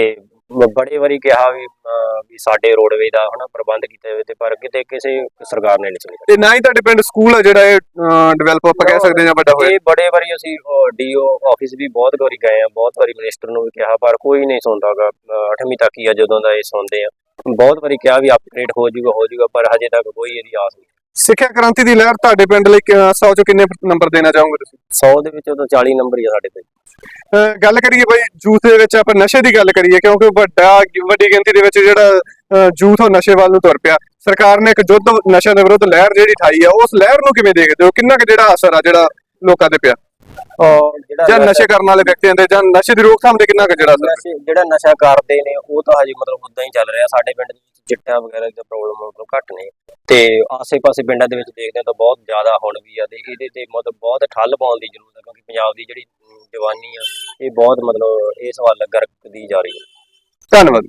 ਮ- ਬੜੇ ਵਾਰੀ ਕਿਹਾ ਵੀ ਅਹ, ਵੀ ਸਾਡੇ ਰੋਡਵੇ ਦਾ ਹਨਾ ਪ੍ਰਬੰਧ ਕੀਤਾ ਜਾਵੇ ਤੇ ਪਰ ਕਿਤੇ ਕਿਸੇ ਸਰਕਾਰ ਨੇ ਨਹੀਂ ਸੁਣਿਆ ਤੇ ਨਾ ਹੀ ਤੁਹਾਡੇ ਪਿੰਡ ਸਕੂਲ ਆ ਜਿਹੜਾ ਇਹ ਡਿਵੈਲਪ ਆਪਾਂ ਕਹਿ ਸਕਦੇ ਹਾਂ ਜਾਂ ਵੱਡਾ ਹੋਇਆ। ਇਹ ਬੜੇ ਵਾਰੀ ਅਸੀਂ ਡੀਓ ਆਫਿਸ ਵੀ ਬਹੁਤ ਵਾਰੀ ਗਏ ਆ ਬਹੁਤ ਵਾਰੀ ਮਿਨਿਸਟਰ ਨੂੰ ਵੀ ਕਿਹਾ ਪਰ ਕੋਈ ਨਹੀਂ ਸੁਣਦਾਗਾ 8ਵੀਂ ਤੱਕ ਹੀ ਆ ਜਦੋਂ ਦਾ ਇਹ ਸੁਣਦੇ ਆ। ਬਹੁਤ ਵਾਰੀ ਕਿਹਾ ਵੀ ਅਪਗ੍ਰੇਡ ਹੋ ਜਾਊਗਾ ਹੋ ਜਾਊਗਾ ਪਰ ਹਜੇ ਤੱਕ ਕੋਈ ਇਹਦੀ ਆਸ ਨਹੀਂ। ਸਿੱਖਿਆ ਕ੍ਰਾਂਤੀ ਦੀ ਲਹਿਰ ਤੁਹਾਡੇ ਪਿੰਡ ਲਈ 100 ਚੋਂ ਕਿੰਨੇ ਨੰਬਰ ਦੇਣਾ ਚਾਹੋਗੇ ਤੁਸੀਂ? 100 ਦੇ ਵਿੱਚੋਂ ਤਾਂ 40 ਨੰਬਰ ਹੀ ਆ ਸਾਡੇ ਤੇ ਗੱਲ ਕਰੀਏ ਬਈ ਯੂਥ ਦੇ ਵਿੱਚ ਆਪਾਂ ਨਸ਼ੇ ਦੀ ਗੱਲ ਕਰੀਏ ਕਿਉਂਕਿ ਵੱਡਾ ਵੱਡੀ ਗਿਣਤੀ ਦੇ ਵਿੱਚ ਜਿਹੜਾ ਯੂਥ ਉਹ ਨਸ਼ੇ ਵੱਲ ਨੂੰ ਤੁਰ ਪਿਆ। ਸਰਕਾਰ ਨੇ ਇੱਕ ਯੁੱਧ ਨਸ਼ਿਆਂ ਦੇ ਵਿਰੁੱਧ ਲਹਿਰ ਜਿਹੜੀ ਠਾਈ ਆ ਉਸ ਲਹਿਰ ਨੂੰ ਕਿਵੇਂ ਦੇਖਦੇ ਹੋ? ਕਿੰਨਾ ਕੁ ਜਿਹੜਾ ਅਸਰ ਆ ਜਿਹੜਾ ਲੋਕਾਂ ਤੇ ਪਿਆ? ਜਾਂ ਨਸ਼ੇ ਕਰਨ ਵਾਲੇ ਵਿਅਕਤੀਆਂ ਤੇ ਜਾਂ ਨਸ਼ੇ ਦੀ ਰੋਕਥਾਮ ਤੇ ਕਿੰਨਾ ਕੁ ਜਿਹੜਾ ਅਸਰ ਨਸ਼ੇ ਜਿਹੜਾ ਨਸ਼ਾ ਕਰਦੇ ਨੇ ਉਹ ਤਾਂ ਹਜੇ ਮਤਲਬ ਉਦਾਂ ਹੀ ਚੱਲ ਰਿਹਾ ਸਾਡੇ ਪਿੰਡ ਦੇ। ਚਿੱਟਾ ਵਗੈਰਾ ਦੀ ਪ੍ਰੋਬਲਮ ਮਤਲਬ ਘੱਟ ਨੇ। ਤੇ ਆਸੇ-ਪਾਸੇ ਪਿੰਡਾਂ ਦੇ ਵਿੱਚ ਦੇਖਦੇ ਹਾਂ ਤਾਂ ਬਹੁਤ ਜ਼ਿਆਦਾ ਹੁਣ ਵੀ ਆ ਤੇ ਇਹਦੇ ਤੇ ਮਤਲਬ ਬਹੁਤ ਠੱਲ ਪਾਉਣ ਦੀ ਜ਼ਰੂਰਤ ਹੈ ਕਿਉਂਕਿ ਪੰਜਾਬ ਦੀ ਜਿਹੜੀ ਜਵਾਨੀ ਆ, ਇਹ ਬਹੁਤ ਮਤਲਬ ਇਸ ਵੱਲ ਗਰਕਦੀ ਜਾ ਰਹੀ ਹੈ। ਧੰਨਵਾਦ।